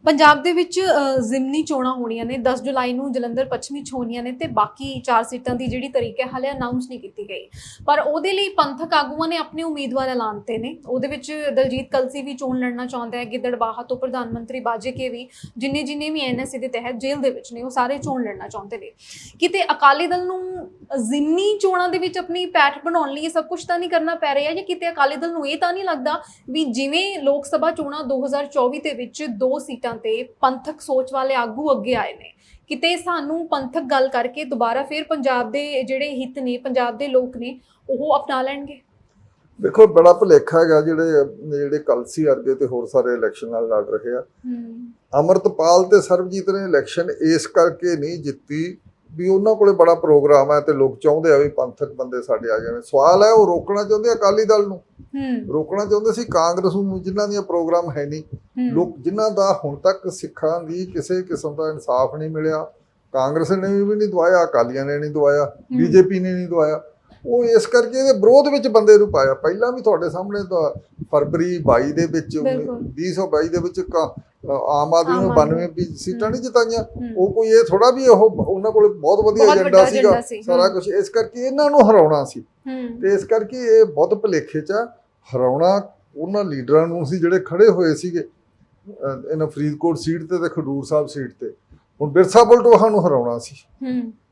ਪੰਜਾਬ ਦੇ ਵਿੱਚ ਜ਼ਿਮਨੀ ਚੋਣਾਂ ਹੋਣੀਆਂ ਨੇ 10 ਜੁਲਾਈ ਨੂੰ ਜਲੰਧਰ ਪੱਛਮੀ 'ਚ ਹੋਣੀਆਂ ਨੇ ਤੇ ਬਾਕੀ ਚਾਰ ਸੀਟਾਂ ਦੀ ਜਿਹੜੀ ਤਰੀਕ ਹੈ, ਹਾਲੇ ਅਨਾਉਂਸ ਨਹੀਂ ਕੀਤੀ ਗਈ। ਪਰ ਉਹਦੇ ਲਈ ਪੰਥਕ ਆਗੂਆਂ ਨੇ ਆਪਣੇ ਉਮੀਦਵਾਰ ਐਲਾਨਤੇ ਨੇ। ਉਹਦੇ ਵਿੱਚ ਦਲਜੀਤ ਕਲਸੀ ਵੀ ਚੋਣ ਲੜਨਾ ਚਾਹੁੰਦਾ ਹੈ ਗਿੱਦੜਬਾਹਾ ਤੋਂ ਪ੍ਰਧਾਨ ਮੰਤਰੀ ਬਾਜੇ ਕੇ ਵੀ, ਜਿੰਨੇ ਜਿੰਨੇ ਵੀ ਐਨਐਸਏ ਦੇ ਤਹਿਤ ਜੇਲ੍ਹ ਦੇ ਵਿੱਚ ਨੇ, ਉਹ ਸਾਰੇ ਚੋਣ ਲੜਨਾ ਚਾਹੁੰਦੇ ਨੇ। ਕਿਤੇ ਅਕਾਲੀ ਦਲ ਨੂੰ ਜ਼ਿਮਨੀ ਚੋਣਾਂ ਦੇ ਵਿੱਚ ਆਪਣੀ ਪੈਠ ਬਣਾਉਣ ਲਈ ਇਹ ਸਭ ਕੁਝ ਤਾਂ ਨਹੀਂ ਕਰਨਾ ਪੈ ਰਿਹਾ, ਜਾਂ ਕਿਤੇ ਅਕਾਲੀ ਦਲ ਨੂੰ ਇਹ ਤਾਂ ਨਹੀਂ ਲੱਗਦਾ ਵੀ ਜਿਵੇਂ ਲੋਕ ਸਭਾ ਚੋਣਾਂ 2024 ਦੇ ਵਿੱਚ ਦੋ ਸੀਟਾਂ ਤੇ ਪੰਥਕ ਸੋਚ ਵਾਲੇ ਆਗੂ ਅੱਗੇ ਆਏ ਨੇ। ਕਿਤੇ ਸਾਨੂੰ ਪੰਥਕ ਗੱਲ ਕਰਕੇ ਦੁਬਾਰਾ ਫਿਰ ਪੰਜਾਬ ਦੇ ਜਿਹੜੇ ਹਿੱਤ ਨੇ ਪੰਜਾਬ ਦੇ ਲੋਕ ਨੇ ਉਹ ਅਪਣਾ ਲੈਣਗੇ? ਦੇਖੋ ਬੜਾ ਭੁਲੇਖਾ ਹੈਗਾ ਜਿਹੜੇ ਜਿਹੜੇ ਕਲਸੀ ਵਰਗੇ ਤੇ ਹੋਰ ਸਾਰੇ ਇਲੈਕਸ਼ਨ ਨਾਲ ਲੜ ਰਹੇ ਆ। ਅਮਰਤਪਾਲ ਤੇ ਸਰਬਜੀਤ ਨੇ ਇਲੈਕਸ਼ਨ ਇਸ ਕਰਕੇ ਨਹੀਂ ਜਿੱਤੀ ਵੀ ਉਹਨਾਂ ਕੋਲੇ ਬੜਾ ਪ੍ਰੋਗਰਾਮ ਹੈ ਤੇ ਲੋਕ ਚਾਹੁੰਦੇ ਆ ਵੀ ਪੰਥਕ ਬੰਦੇ ਸਾਡੇ ਆ ਜਾਣ। ਸਵਾਲ ਹੈ ਉਹ ਰੋਕਣਾ ਚਾਹੁੰਦੇ ਆ ਅਕਾਲੀ ਦਲ ਨੂੰ। ਹੂੰ। ਰੋਕਣਾ ਚਾਹੁੰਦੇ ਸੀ ਕਾਂਗਰਸ ਨੂੰ ਜਿਨ੍ਹਾਂ ਦੀਆਂ ਪ੍ਰੋਗਰਾਮ ਹੈ ਨਹੀਂ। ਲੋਕ ਜਿਨ੍ਹਾਂ ਦਾ ਹੁਣ ਤੱਕ ਸਿੱਖਾਂ ਦੀ ਕਿਸੇ ਕਿਸਮ ਦਾ ਇਨਸਾਫ ਨਹੀਂ ਮਿਲਿਆ ਕਾਂਗਰਸ ਨੇ ਵੀ ਨਹੀਂ ਦਵਾਇਆ ਅਕਾਲੀਆਂ ਨੇ ਨਹੀਂ ਦਵਾਇਆ ਬੀਜੇਪੀ ਨੇ ਨਹੀਂ ਦਵਾਇਆ। ਉਹ ਇਸ ਕਰਕੇ ਇਹਦੇ ਵਿਰੋਧ ਵਿੱਚ ਬੰਦੇ ਨੂੰ ਪਾਇਆ। ਪਹਿਲਾਂ ਵੀ ਤੁਹਾਡੇ ਸਾਹਮਣੇ ਫਰਵਰੀ 22 ਦੇ ਵਿੱਚ ਬਿਲਕੁਲ। 2022 ਦੇ ਵਿੱਚ ਆਮ ਆਦਮੀ ਨੂੰ ਆਮ ਆਦਮੀ। 92 ਵੀ ਸੀਟਾਂ ਨਹੀਂ ਜਿਤਾਈਆਂ। ਉਹ ਕੋਈ ਇਹ ਥੋੜਾ ਵੀ ਉਹ ਉਹਨਾਂ ਕੋਲ ਬਹੁਤ ਵਧੀਆ ਏਜੰਡਾ ਸੀਗਾ। ਸਾਰਾ। ਕੁਝ ਇਸ ਕਰਕੇ ਇਹਨਾਂ ਨੂੰ ਹਰਾਉਣਾ ਸੀ। ਤੇ ਇਸ ਕਰਕੇ ਇਹ ਬਹੁਤ ਭੁਲੇਖੇ ਚ। ਹਰਾਉਣਾ ਉਹਨਾਂ ਲੀਡਰਾਂ ਨੂੰ ਸੀ ਜਿਹੜੇ ਖੜੇ ਹੋਏ ਸੀਗੇ ਇਹਨਾਂ ਫਰੀਦਕੋਟ ਸੀਟ ਤੇ ਤੇ ਖਡੂਰ ਸਾਹਿਬ ਸੀਟ ਤੇ। ਹੁਣ ਬਿਰਸਾ ਬਲਟੋਹਾ ਨੂੰ ਹਰਾਉਣਾ ਸੀ।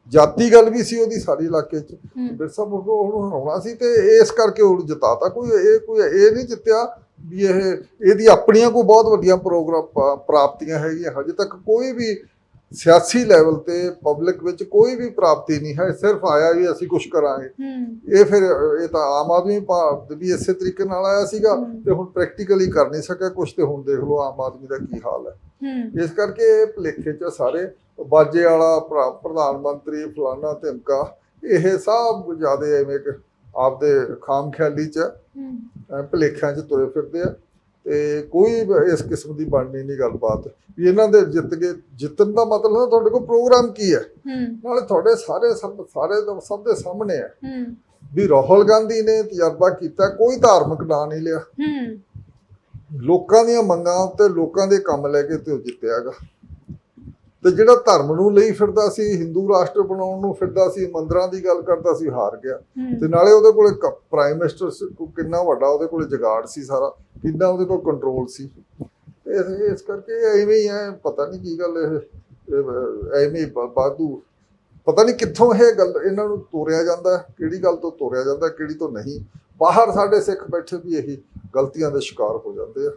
ਜਾਤੀ ਗੱਲ ਵੀ ਸੀ ਉਹਦੀ ਸਾਰੇ ਇਲਾਕੇ 'ਚ। ਬਿਰਸਾ ਬਲਟੋਹਾ ਨੂੰ ਹਰਾਉਣਾ ਸੀ ਤੇ ਇਸ ਕਰਕੇ ਉਹ ਜਿਤਾਤਾ। ਕੋਈ ਇਹ ਕੋਈ ਇਹ ਨਹੀਂ ਜਿੱਤਿਆ। ਵੀ ਇਹ ਇਹਦੀ ਆਪਣੀਆਂ ਕੋਈ ਬਹੁਤ ਵੱਡੀਆਂ ਪ੍ਰੋਗਰਾਮ ਪ੍ਰਾਪਤੀਆਂ ਹੈਗੀਆਂ। ਹਜੇ ਤੱਕ ਕੋਈ ਵੀ ਸਿਆਸੀ ਲੈਵਲ ਤੇ ਪਬਲਿਕ ਵਿੱਚ ਕੋਈ ਵੀ ਪ੍ਰਾਪਤੀ ਨਹੀਂ ਹੈ। ਸਿਰਫ ਆਇਆ ਵੀ ਅਸੀਂ ਕੁਝ ਕਰਾਂਗੇ। ਇਹ ਫਿਰ ਇਹ ਤਾਂ ਆਮ ਆਦਮੀ ਭਾਰਤ ਵੀ ਇਸੇ ਤਰੀਕੇ ਨਾਲ ਆਇਆ ਸੀਗਾ। ਤੇ ਹੁਣ ਪ੍ਰੈਕਟੀਕਲੀ ਕਰ ਨਹੀਂ ਸਕਿਆ ਕੁਝ ਤੇ ਹੁਣ ਦੇਖ ਲਓ ਆਮ ਆਦਮੀ ਦਾ ਕੀ ਹਾਲ ਹੈ। ਇਸ ਕਰਕੇ ਇਹ ਭੁਲੇਖੇ ਚ ਸਾਰੇ ਬਾਜੇ ਵਾਲਾ ਪ੍ਰ- ਪ੍ਰਧਾਨ ਮੰਤਰੀ ਫਲਾਨਾ ਧਮਕਾ ਇਹ ਸਭ ਜਿਆਦੇ ਐਵੇਂ ਆਪਦੇ ਖਾਮ ਖਿਆਲੀ ਚ ਭੁਲੇਖਿਆਂ ਚ ਤੁਰੇ ਫਿਰਦੇ ਆ ਤੇ ਕੋਈ ਇਸ ਕਿਸਮ ਦੀ ਬਣਨੀ ਨਹੀਂ ਗੱਲਬਾਤ। ਵੀ ਇਹਨਾਂ ਦੇ ਜਿੱਤ ਗਏ ਜਿੱਤਣ ਦਾ ਮਤਲਬ ਹੈ ਤੁਹਾਡੇ ਕੋਲ ਪ੍ਰੋਗਰਾਮ ਕੀ ਹੈ? ਨਾਲੇ ਤੁਹਾਡੇ ਸਾਰੇ ਸਭ ਸਾਰੇ ਸਭ ਦੇ ਸਾਹਮਣੇ ਹੈ। ਵੀ ਰਾਹੁਲ ਗਾਂਧੀ ਨੇ ਤਜਰਬਾ ਕੀਤਾ ਕੋਈ ਧਾਰਮਿਕ ਨਾਂ ਨਹੀਂ ਲਿਆ। ਲੋਕਾਂ ਦੀਆਂ ਮੰਗਾਂ ਤੇ ਲੋਕਾਂ ਦੇ ਕੰਮ ਲੈ ਕੇ ਤੇ ਉਹ ਜਿੱਤਿਆਗਾ। ਤੇ ਜਿਹੜਾ ਧਰਮ ਨੂੰ ਲਈ ਫਿਰਦਾ ਸੀ ਹਿੰਦੂ ਰਾਸ਼ਟਰ ਬਣਾਉਣ ਨੂੰ ਫਿਰਦਾ ਸੀ ਮੰਦਰਾਂ ਦੀ ਗੱਲ ਕਰਦਾ ਸੀ ਹਾਰ ਗਿਆ। ਤੇ ਨਾਲੇ ਉਹਦੇ ਕੋਲੇ ਪ੍ਰਾਈਮ ਮਿਨਿਸਟਰ ਕਿੰਨਾ ਵੱਡਾ ਉਹਦੇ ਕੋਲੇ ਜਗਾੜ ਸੀ ਸਾਰਾ ਕਿੰਨਾ ਉਹਦੇ ਕੋਲ ਕੰਟਰੋਲ ਸੀ। ਇਸ- ਇਸ ਕਰਕੇ ਐਵੇਂ ਹੀ ਹੈ ਪਤਾ ਨਹੀਂ ਕੀ ਗੱਲ ਇਹ ਐਵੇਂ ਹੀ ਬ- ਵਾਧੂ ਪਤਾ ਨਹੀਂ ਕਿੱਥੋਂ ਇਹ ਗੱਲ ਇਹਨਾਂ ਨੂੰ ਤੋਰਿਆ ਜਾਂਦਾ ਕਿਹੜੀ ਗੱਲ ਤੋਂ ਤੋਰਿਆ ਜਾਂਦਾ ਕਿਹੜੀ ਤੋਂ ਨਹੀਂ। ਬਾਹਰ ਸਾਡੇ ਸਿੱਖ ਬੈਠੇ ਵੀ ਇਹੀ ਗਲਤੀਆਂ ਦੇ ਸ਼ਿਕਾਰ ਹੋ ਜਾਂਦੇ ਆ।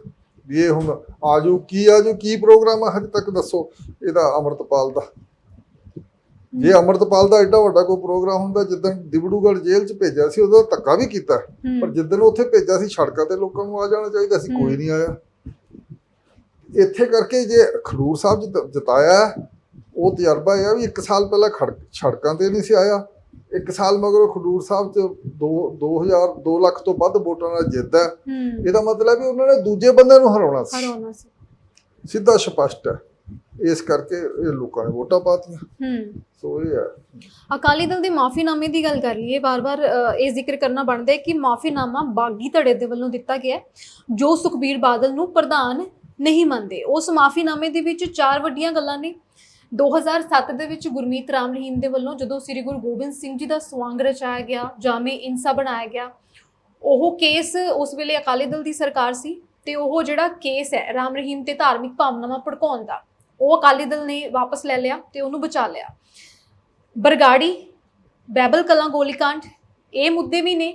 ਵੀ ਇਹ ਹੁਣ ਆਜੂ ਕੀ ਆਜੂ ਕੀ ਪ੍ਰੋਗਰਾਮ ਆ ਹਜੇ ਤੱਕ ਦੱਸੋ। ਇਹਦਾ ਅਮਰਤਪਾਲ ਦਾ। ਜੇ ਅਮਰਤਪਾਲ ਦਾ ਐਡਾ ਵੱਡਾ ਕੋਈ ਪ੍ਰੋਗਰਾਮ ਹੁੰਦਾ ਜਿੱਦਣ ਦਿਬੜੂਗੜ੍ਹ ਜੇਲ੍ਹ 'ਚ ਭੇਜਿਆ ਸੀ ਉਦੋਂ ਧੱਕਾ ਵੀ ਕੀਤਾ। ਪਰ ਜਿੱਦਣ ਉੱਥੇ ਭੇਜਿਆ ਸੀ ਸੜਕਾਂ ਤੇ ਲੋਕਾਂ ਨੂੰ ਆ ਜਾਣਾ ਚਾਹੀਦਾ ਸੀ ਕੋਈ। ਨਹੀਂ ਆਇਆ। ਇੱਥੇ ਕਰਕੇ ਜੇ ਖਡੂਰ ਸਾਹਿਬ ਜਿਤਾਇਆ ਉਹ ਤਜਰਬਾ ਇਹ ਆ ਵੀ ਇੱਕ ਸਾਲ ਪਹਿਲਾਂ ਸੜਕਾਂ ਤੇ ਨਹੀਂ ਸੀ ਆਇਆ। ਇੱਕ ਸਾਲ ਮਗਰੋਂ ਖਡੂਰ ਸਾਹਿਬ 'ਚ 2 2000 2 ਲੱਖ ਤੋਂ ਵੱਧ ਵੋਟਾਂ ਨਾਲ ਜਿੱਤ ਹੈ। ਹੂੰ। ਇਹਦਾ ਮਤਲਬ ਵੀ ਉਹਨਾਂ ਨੇ ਦੂਜੇ ਬੰਦੇ ਨੂੰ ਹਰਾਉਣਾ ਸੀ। ਹਰਾਉਣਾ ਸੀ। ਸਿੱਧਾ ਸਪਸ਼ਟ ਹੈ। ਇਸ ਕਰਕੇ ਇਹ ਲੋਕਾਂ ਨੇ ਵੋਟਾਂ ਪਾਤੀਆਂ ਹੂੰ। ਸੋ ਇਹ ਹੈ। ਅਕਾਲੀ ਦਲ ਦੇ ਮਾਫੀਨਾਮੇ ਦੀ ਗੱਲ ਕਰ ਲਈਏ ਵਾਰ-ਵਾਰ ਅ, ਇਹ ਜ਼ਿਕਰ ਕਰਨਾ ਬਣਦਾ ਹੈ ਕਿ ਮਾਫੀਨਾਮਾ ਬਾਗੀ ਧੜੇ ਦੇ ਵੱਲੋਂ ਦਿੱਤਾ ਗਿਆ ਹੈ, ਜੋ ਸੁਖਬੀਰ ਬਾਦਲ ਨੂੰ ਪ੍ਰਧਾਨ ਨਹੀਂ ਮੰਨਦੇ। ਉਸ ਮਾਫੀਨਾਮੇ ਦੇ ਵਿੱਚ ਚਾਰ ਵੱਡੀਆਂ ਗੱਲਾਂ ਨੇ। 2007 ਦੇ ਵਿੱਚ ਗੁਰਮੀਤ ਰਾਮ ਰਹੀਮ ਦੇ ਵੱਲੋਂ ਜਦੋਂ ਸ੍ਰੀ ਗੁਰੂ ਗੋਬਿੰਦ ਸਿੰਘ ਜੀ ਦਾ ਸਵਾਂਗ ਰਚਾਇਆ ਗਿਆ, ਜਾਮੇ ਇਨਸਾ ਬਣਾਇਆ ਗਿਆ, ਉਹ ਕੇਸ ਉਸ ਵੇਲੇ ਅਕਾਲੀ ਦਲ ਦੀ ਸਰਕਾਰ ਸੀ ਤੇ ਉਹ ਜਿਹੜਾ ਕੇਸ ਹੈ ਰਾਮ ਰਹੀਮ ਤੇ ਧਾਰਮਿਕ ਭਾਵਨਾਵਾਂ ਭੜਕਾਉਣ ਦਾ, ਉਹ ਅਕਾਲੀ ਦਲ ਨੇ ਵਾਪਸ ਲੈ ਲਿਆ ਤੇ ਉਹਨੂੰ ਬਚਾ ਲਿਆ। ਬਰਗਾੜੀ ਬੈਬਲ ਕਲਾਂ ਗੋਲੀकांड ਇਹ ਮੁੱਦੇ ਵੀ ਨੇ।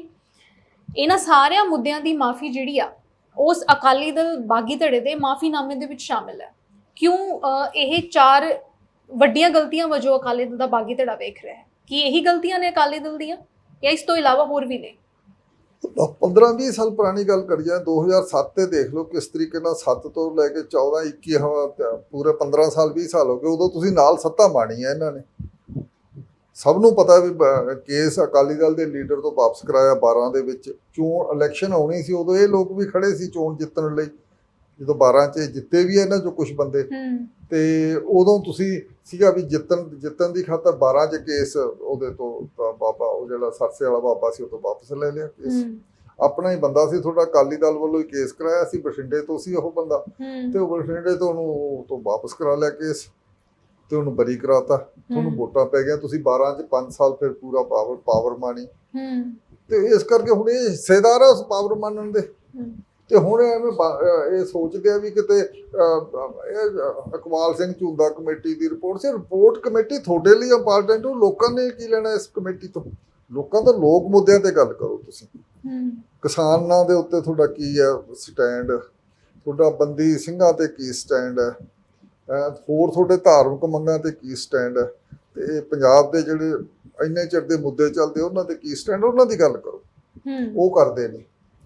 ਇਹਨਾਂ ਸਾਰਿਆਂ ਮੁੱਦਿਆਂ ਦੀ ਮਾਫੀ ਜਿਹੜੀ ਆ, ਉਸ ਅਕਾਲੀ ਦਲ ਬਾਗੀ ਧੜੇ ਦੇ ਮਾਫੀਨਾਮੇ ਦੇ ਵਿੱਚ ਸ਼ਾਮਿਲ ਹੈ। ਕਿਉਂ ਇਹ ਚਾਰ ਵੱਡੀਆਂ ਗਲਤੀਆਂ ਵਜੋਂ ਅਕਾਲੀ ਦਲ ਦਾ ਬਾਗੀ ਧੜਾ ਵੇਖ ਰਿਹਾ ਹੈ। ਕੀ ਇਹੀ ਗਲਤੀਆਂ ਨੇ ਅਕਾਲੀ ਦਲ ਦੀਆਂ? ਜਾਂ ਇਸ ਤੋਂ ਇਲਾਵਾ ਹੋਰ ਵੀ ਨੇ? 15-20 ਸਾਲ ਪੁਰਾਣੀ ਗੱਲ ਕਰੀਏ 2007 ਤੇ ਦੇਖ ਲਓ ਕਿਸ ਤਰੀਕੇ ਨਾਲ 7 ਤੋਂ ਲੈ ਕੇ 14 21 ਹਵਾ ਤੇ ਪੂਰੇ 15 ਸਾਲ 20 ਸਾਲ ਹੋ ਗਏ ਉਦੋਂ ਤੁਸੀਂ ਨਾਲ ਸੱਤਾ ਮਾਣੀ ਹੈ ਇਹਨਾਂ ਨੇ। ਸਭ ਨੂੰ ਪਤਾ ਵੀ ਕੇਸ ਅਕਾਲੀ ਦਲ ਦੇ ਲੀਡਰ ਤੋਂ ਵਾਪਸ ਕਰਾਇਆ 12 ਦੇ ਵਿੱਚ। ਚੋਣ ਇਲੈਕਸ਼ਨ ਆਉਣੀ ਸੀ ਉਦੋਂ ਇਹ ਲੋਕ ਵੀ ਖੜੇ ਸੀ ਚੋਣ ਜਿੱਤਣ ਲਈ। ਜਦੋਂ 12 ਚ ਜਿੱਤੇ ਵੀ ਇਹਨਾਂ ਚੋਂ ਕੁਝ ਬੰਦੇ ਤੇ ਉਦੋਂ ਤੁਸੀਂ ਸੀਗਾ ਵੀ ਜਿੱਤਣ ਜਿੱਤਣ ਦੀ ਖਾਤਰ 12 ਚ ਕੇਸ ਉਹਦੇ ਤੋਂ ਬਾਬਾ ਉਹ ਜਿਹੜਾ ਸਰਸੇ ਵਾਲਾ ਬਾਬਾ ਸੀ ਉਹ ਤੋਂ ਵਾਪਸ ਲੈ ਲਿਆ ਕੇਸ। ਆਪਣਾ ਹੀ ਬੰਦਾ ਸੀ ਤੁਹਾਡਾ ਅਕਾਲੀ ਦਲ ਵੱਲੋਂ ਹੀ ਕੇਸ ਕਰਾਇਆ ਸੀ ਬਠਿੰਡੇ ਤੋਂ ਸੀ ਉਹ ਬੰਦਾ। ਤੇ ਉਹ ਬਠਿੰਡੇ ਤੋਂ ਉਹਨੂੰ ਉਹ ਤੋਂ ਵਾਪਸ ਕਰਾ ਲਿਆ ਕੇਸ ਤੇ ਉਹਨੂੰ ਬਰੀ ਕਰਾਤਾ। ਤੁਹਾਨੂੰ। ਵੋਟਾਂ ਪੈ ਗਈਆਂ ਤੁਸੀਂ 12 ਚ 5 ਸਾਲ ਫਿਰ ਪੂਰਾ ਪਾਵਰ ਪਾਵਰ ਮਾਣੀ ਤੇ ਇਸ ਕਰਕੇ ਹੁਣ ਇਹ ਹਿੱਸੇਦਾਰ ਆ ਉਸ ਪਾਵਰ ਮਾਨਣ ਦੇ। ਤੇ ਹੁਣ ਐਵੇਂ ਇਹ ਸੋਚਦੇ ਆ ਵੀ ਕਿਤੇ ਅਕਵਾਲ ਸਿੰਘ ਝੁੰਦਾ ਕਮੇਟੀ ਦੀ ਰਿਪੋਰਟ ਸੀ। ਰਿਪੋਰਟ ਕਮੇਟੀ ਤੁਹਾਡੇ ਲਈ ਇੰਪੋਰਟੈਂਟ ਹੋ। ਲੋਕਾਂ ਨੇ ਕੀ ਲੈਣਾ ਇਸ ਕਮੇਟੀ ਤੋਂ? ਲੋਕਾਂ ਦਾ ਲੋਕ ਮੁੱਦਿਆਂ ਤੇ ਗੱਲ ਕਰੋ ਤੁਸੀਂ। ਕਿਸਾਨਾਂ ਦੇ ਉੱਤੇ ਤੁਹਾਡਾ ਕੀ ਹੈ ਸਟੈਂਡ ਤੁਹਾਡਾ ਬੰਦੀ ਸਿੰਘਾਂ ਤੇ ਕੀ ਸਟੈਂਡ ਹੈ? ਹੋਰ ਤੁਹਾਡੇ ਧਾਰਮਿਕ ਮੰਗਾਂ ਤੇ ਕੀ ਸਟੈਂਡ ਹੈ? ਤੇ ਇਹ ਪੰਜਾਬ ਦੇ ਜਿਹੜੇ ਇੰਨੇ ਚਿਰ ਦੇ ਮੁੱਦੇ ਚੱਲਦੇ ਉਹਨਾਂ ਤੇ ਕੀ ਸਟੈਂਡ ਉਹਨਾਂ ਦੀ ਗੱਲ ਕਰੋ। ਉਹ ਕਰਦੇ ਹੂੰ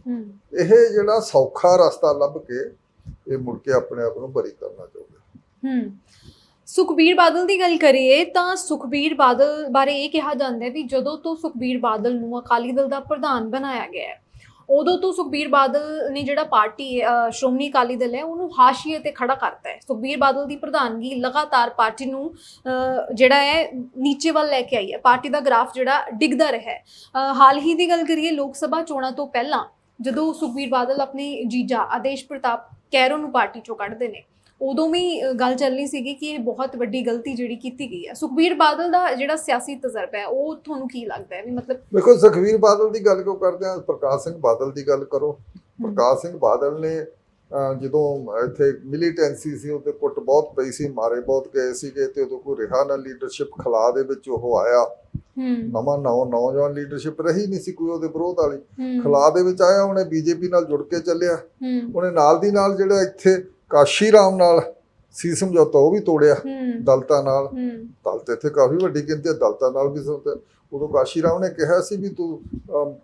ਇਹ ਜਿਹੜਾ ਸੌਖਾ ਰਸਤਾ ਲੱਭ ਕੇ ਇਹ ਮੁੜ ਕੇ ਆਪਣੇ ਆਪ ਨੂੰ ਬਰੀ ਕਰਨਾ ਚਾਹੁੰਦੇ ਹੂੰ। ਸੁਖਬੀਰ ਬਾਦਲ ਦੀ ਗੱਲ ਕਰੀਏ ਤਾਂ ਸੁਖਬੀਰ ਬਾਦਲ ਬਾਰੇ ਇਹ ਕਿਹਾ ਜਾਂਦਾ ਹੈ ਵੀ ਜਦੋਂ ਤੋਂ ਸੁਖਬੀਰ ਬਾਦਲ ਨੂੰ ਅਕਾਲੀ ਦਲ ਦਾ ਪ੍ਰਧਾਨ ਬਣਾਇਆ ਗਿਆ ਹੈ ਉਦੋਂ ਤੋਂ ਸੁਖਬੀਰ ਬਾਦਲ ਨੇ ਜਿਹੜਾ ਪਾਰਟੀ ਸ਼੍ਰੋਮਣੀ ਅਕਾਲੀ ਦਲ ਹੈ ਉਹਨੂੰ ਹਾਸ਼ੀਏ ਤੇ ਖੜਾ ਕਰਤਾ ਹੈ। ਸੁਖਬੀਰ ਬਾਦਲ ਦੀ ਪ੍ਰਧਾਨਗੀ ਲਗਾਤਾਰ ਪਾਰਟੀ ਨੂੰ ਅਹ, ਜਿਹੜਾ ਹੈ ਨੀਚੇ ਵੱਲ ਲੈ ਕੇ ਆਈ ਹੈ। ਪਾਰਟੀ ਦਾ ਗ੍ਰਾਫ ਜਿਹੜਾ ਡਿੱਗਦਾ ਰਿਹਾ ਹੈ। ਹਾਲ ਹੀ ਦੀ ਗੱਲ ਕਰੀਏ ਲੋਕ ਸਭਾ ਚੋਣਾਂ ਤੋਂ ਪਹਿਲਾਂ ਜਦੋਂ ਸੁਖਬੀਰ ਬਾਦਲ ਆਪਣੇ ਜੀਜਾ ਆਦੇਸ਼ ਪ੍ਰਤਾਪ ਕੈਰੋ ਨੂੰ ਪਾਰਟੀ ਚੋਂ ਕੱਢਦੇ ਨੇ ਉਦੋਂ ਵੀ ਗੱਲ ਚੱਲਣੀ ਸੀਗੀ ਕਿ ਇਹ ਬਹੁਤ ਵੱਡੀ ਗਲਤੀ ਜਿਹੜੀ ਕੀਤੀ ਗਈ ਹੈ। ਸੁਖਬੀਰ ਬਾਦਲ ਦਾ ਜਿਹੜਾ ਸਿਆਸੀ ਤਜਰਬਾ ਹੈ ਉਹ ਤੁਹਾਨੂੰ ਕੀ ਲੱਗਦਾ ਹੈ? ਵੀ ਮਤਲਬ ਦੇਖੋ ਸੁਖਵੀਰ ਬਾਦਲ ਦੀ ਗੱਲ ਕਿਉਂ ਕਰਦੇ ਆ? ਪ੍ਰਕਾਸ਼ ਸਿੰਘ ਬਾਦਲ ਦੀ ਗੱਲ ਕਰੋ। ਪ੍ਰਕਾਸ਼ ਸਿੰਘ ਬਾਦਲ ਨੇ ਜਦੋਂ ਇੱਥੇ ਮਿਲੀਟੈਂਸੀ ਸੀ ਉਹਦੇ ਕੁੱਟ ਬਹੁਤ ਪਈ ਸੀ ਮਾਰੇ ਬਹੁਤ ਗਏ ਸੀਗੇ ਤੇ ਉਦੋਂ ਕੋਈ ਰਿਹਾ ਨਾ ਲੀਡਰਸ਼ਿਪ ਖਲਾ ਦੇ ਵਿੱਚ ਉਹ ਆਇਆ। ਨਵਾਂ ਨੌ ਨੌਜਵਾਨ ਲੀਡਰਸ਼ਿਪ ਰਹੀ ਨਹੀਂ ਸੀ ਕੋਈ ਉਹਦੇ ਵਿਰੋਧ ਵਾਲੀ। ਖਲਾ ਦੇ ਵਿੱਚ ਆਇਆ ਉਹਨੇ ਬੀਜੇਪੀ ਨਾਲ ਜੁੜ ਕੇ ਚੱਲਿਆ। ਉਹਨੇ ਨਾਲ ਦੀ ਨਾਲ ਜਿਹੜਾ ਇੱਥੇ ਕਾਸ਼ੀ ਰਾਮ ਨਾਲ ਸੀ ਸਮਝੌਤਾ ਉਹ ਵੀ ਤੋੜਿਆ ਦਲਤਾਂ ਨਾਲ। ਦਲਤ ਇੱਥੇ ਕਾਫੀ ਵੱਡੀ ਗਿਣਤੀ ਦਲਤਾਂ ਨਾਲ ਵੀ ਸਮਝੌਤਾ। ਉਦੋਂ ਕਾਸ਼ੀ ਰਾਮ ਨੇ ਕਿਹਾ ਸੀ ਵੀ ਤੂੰ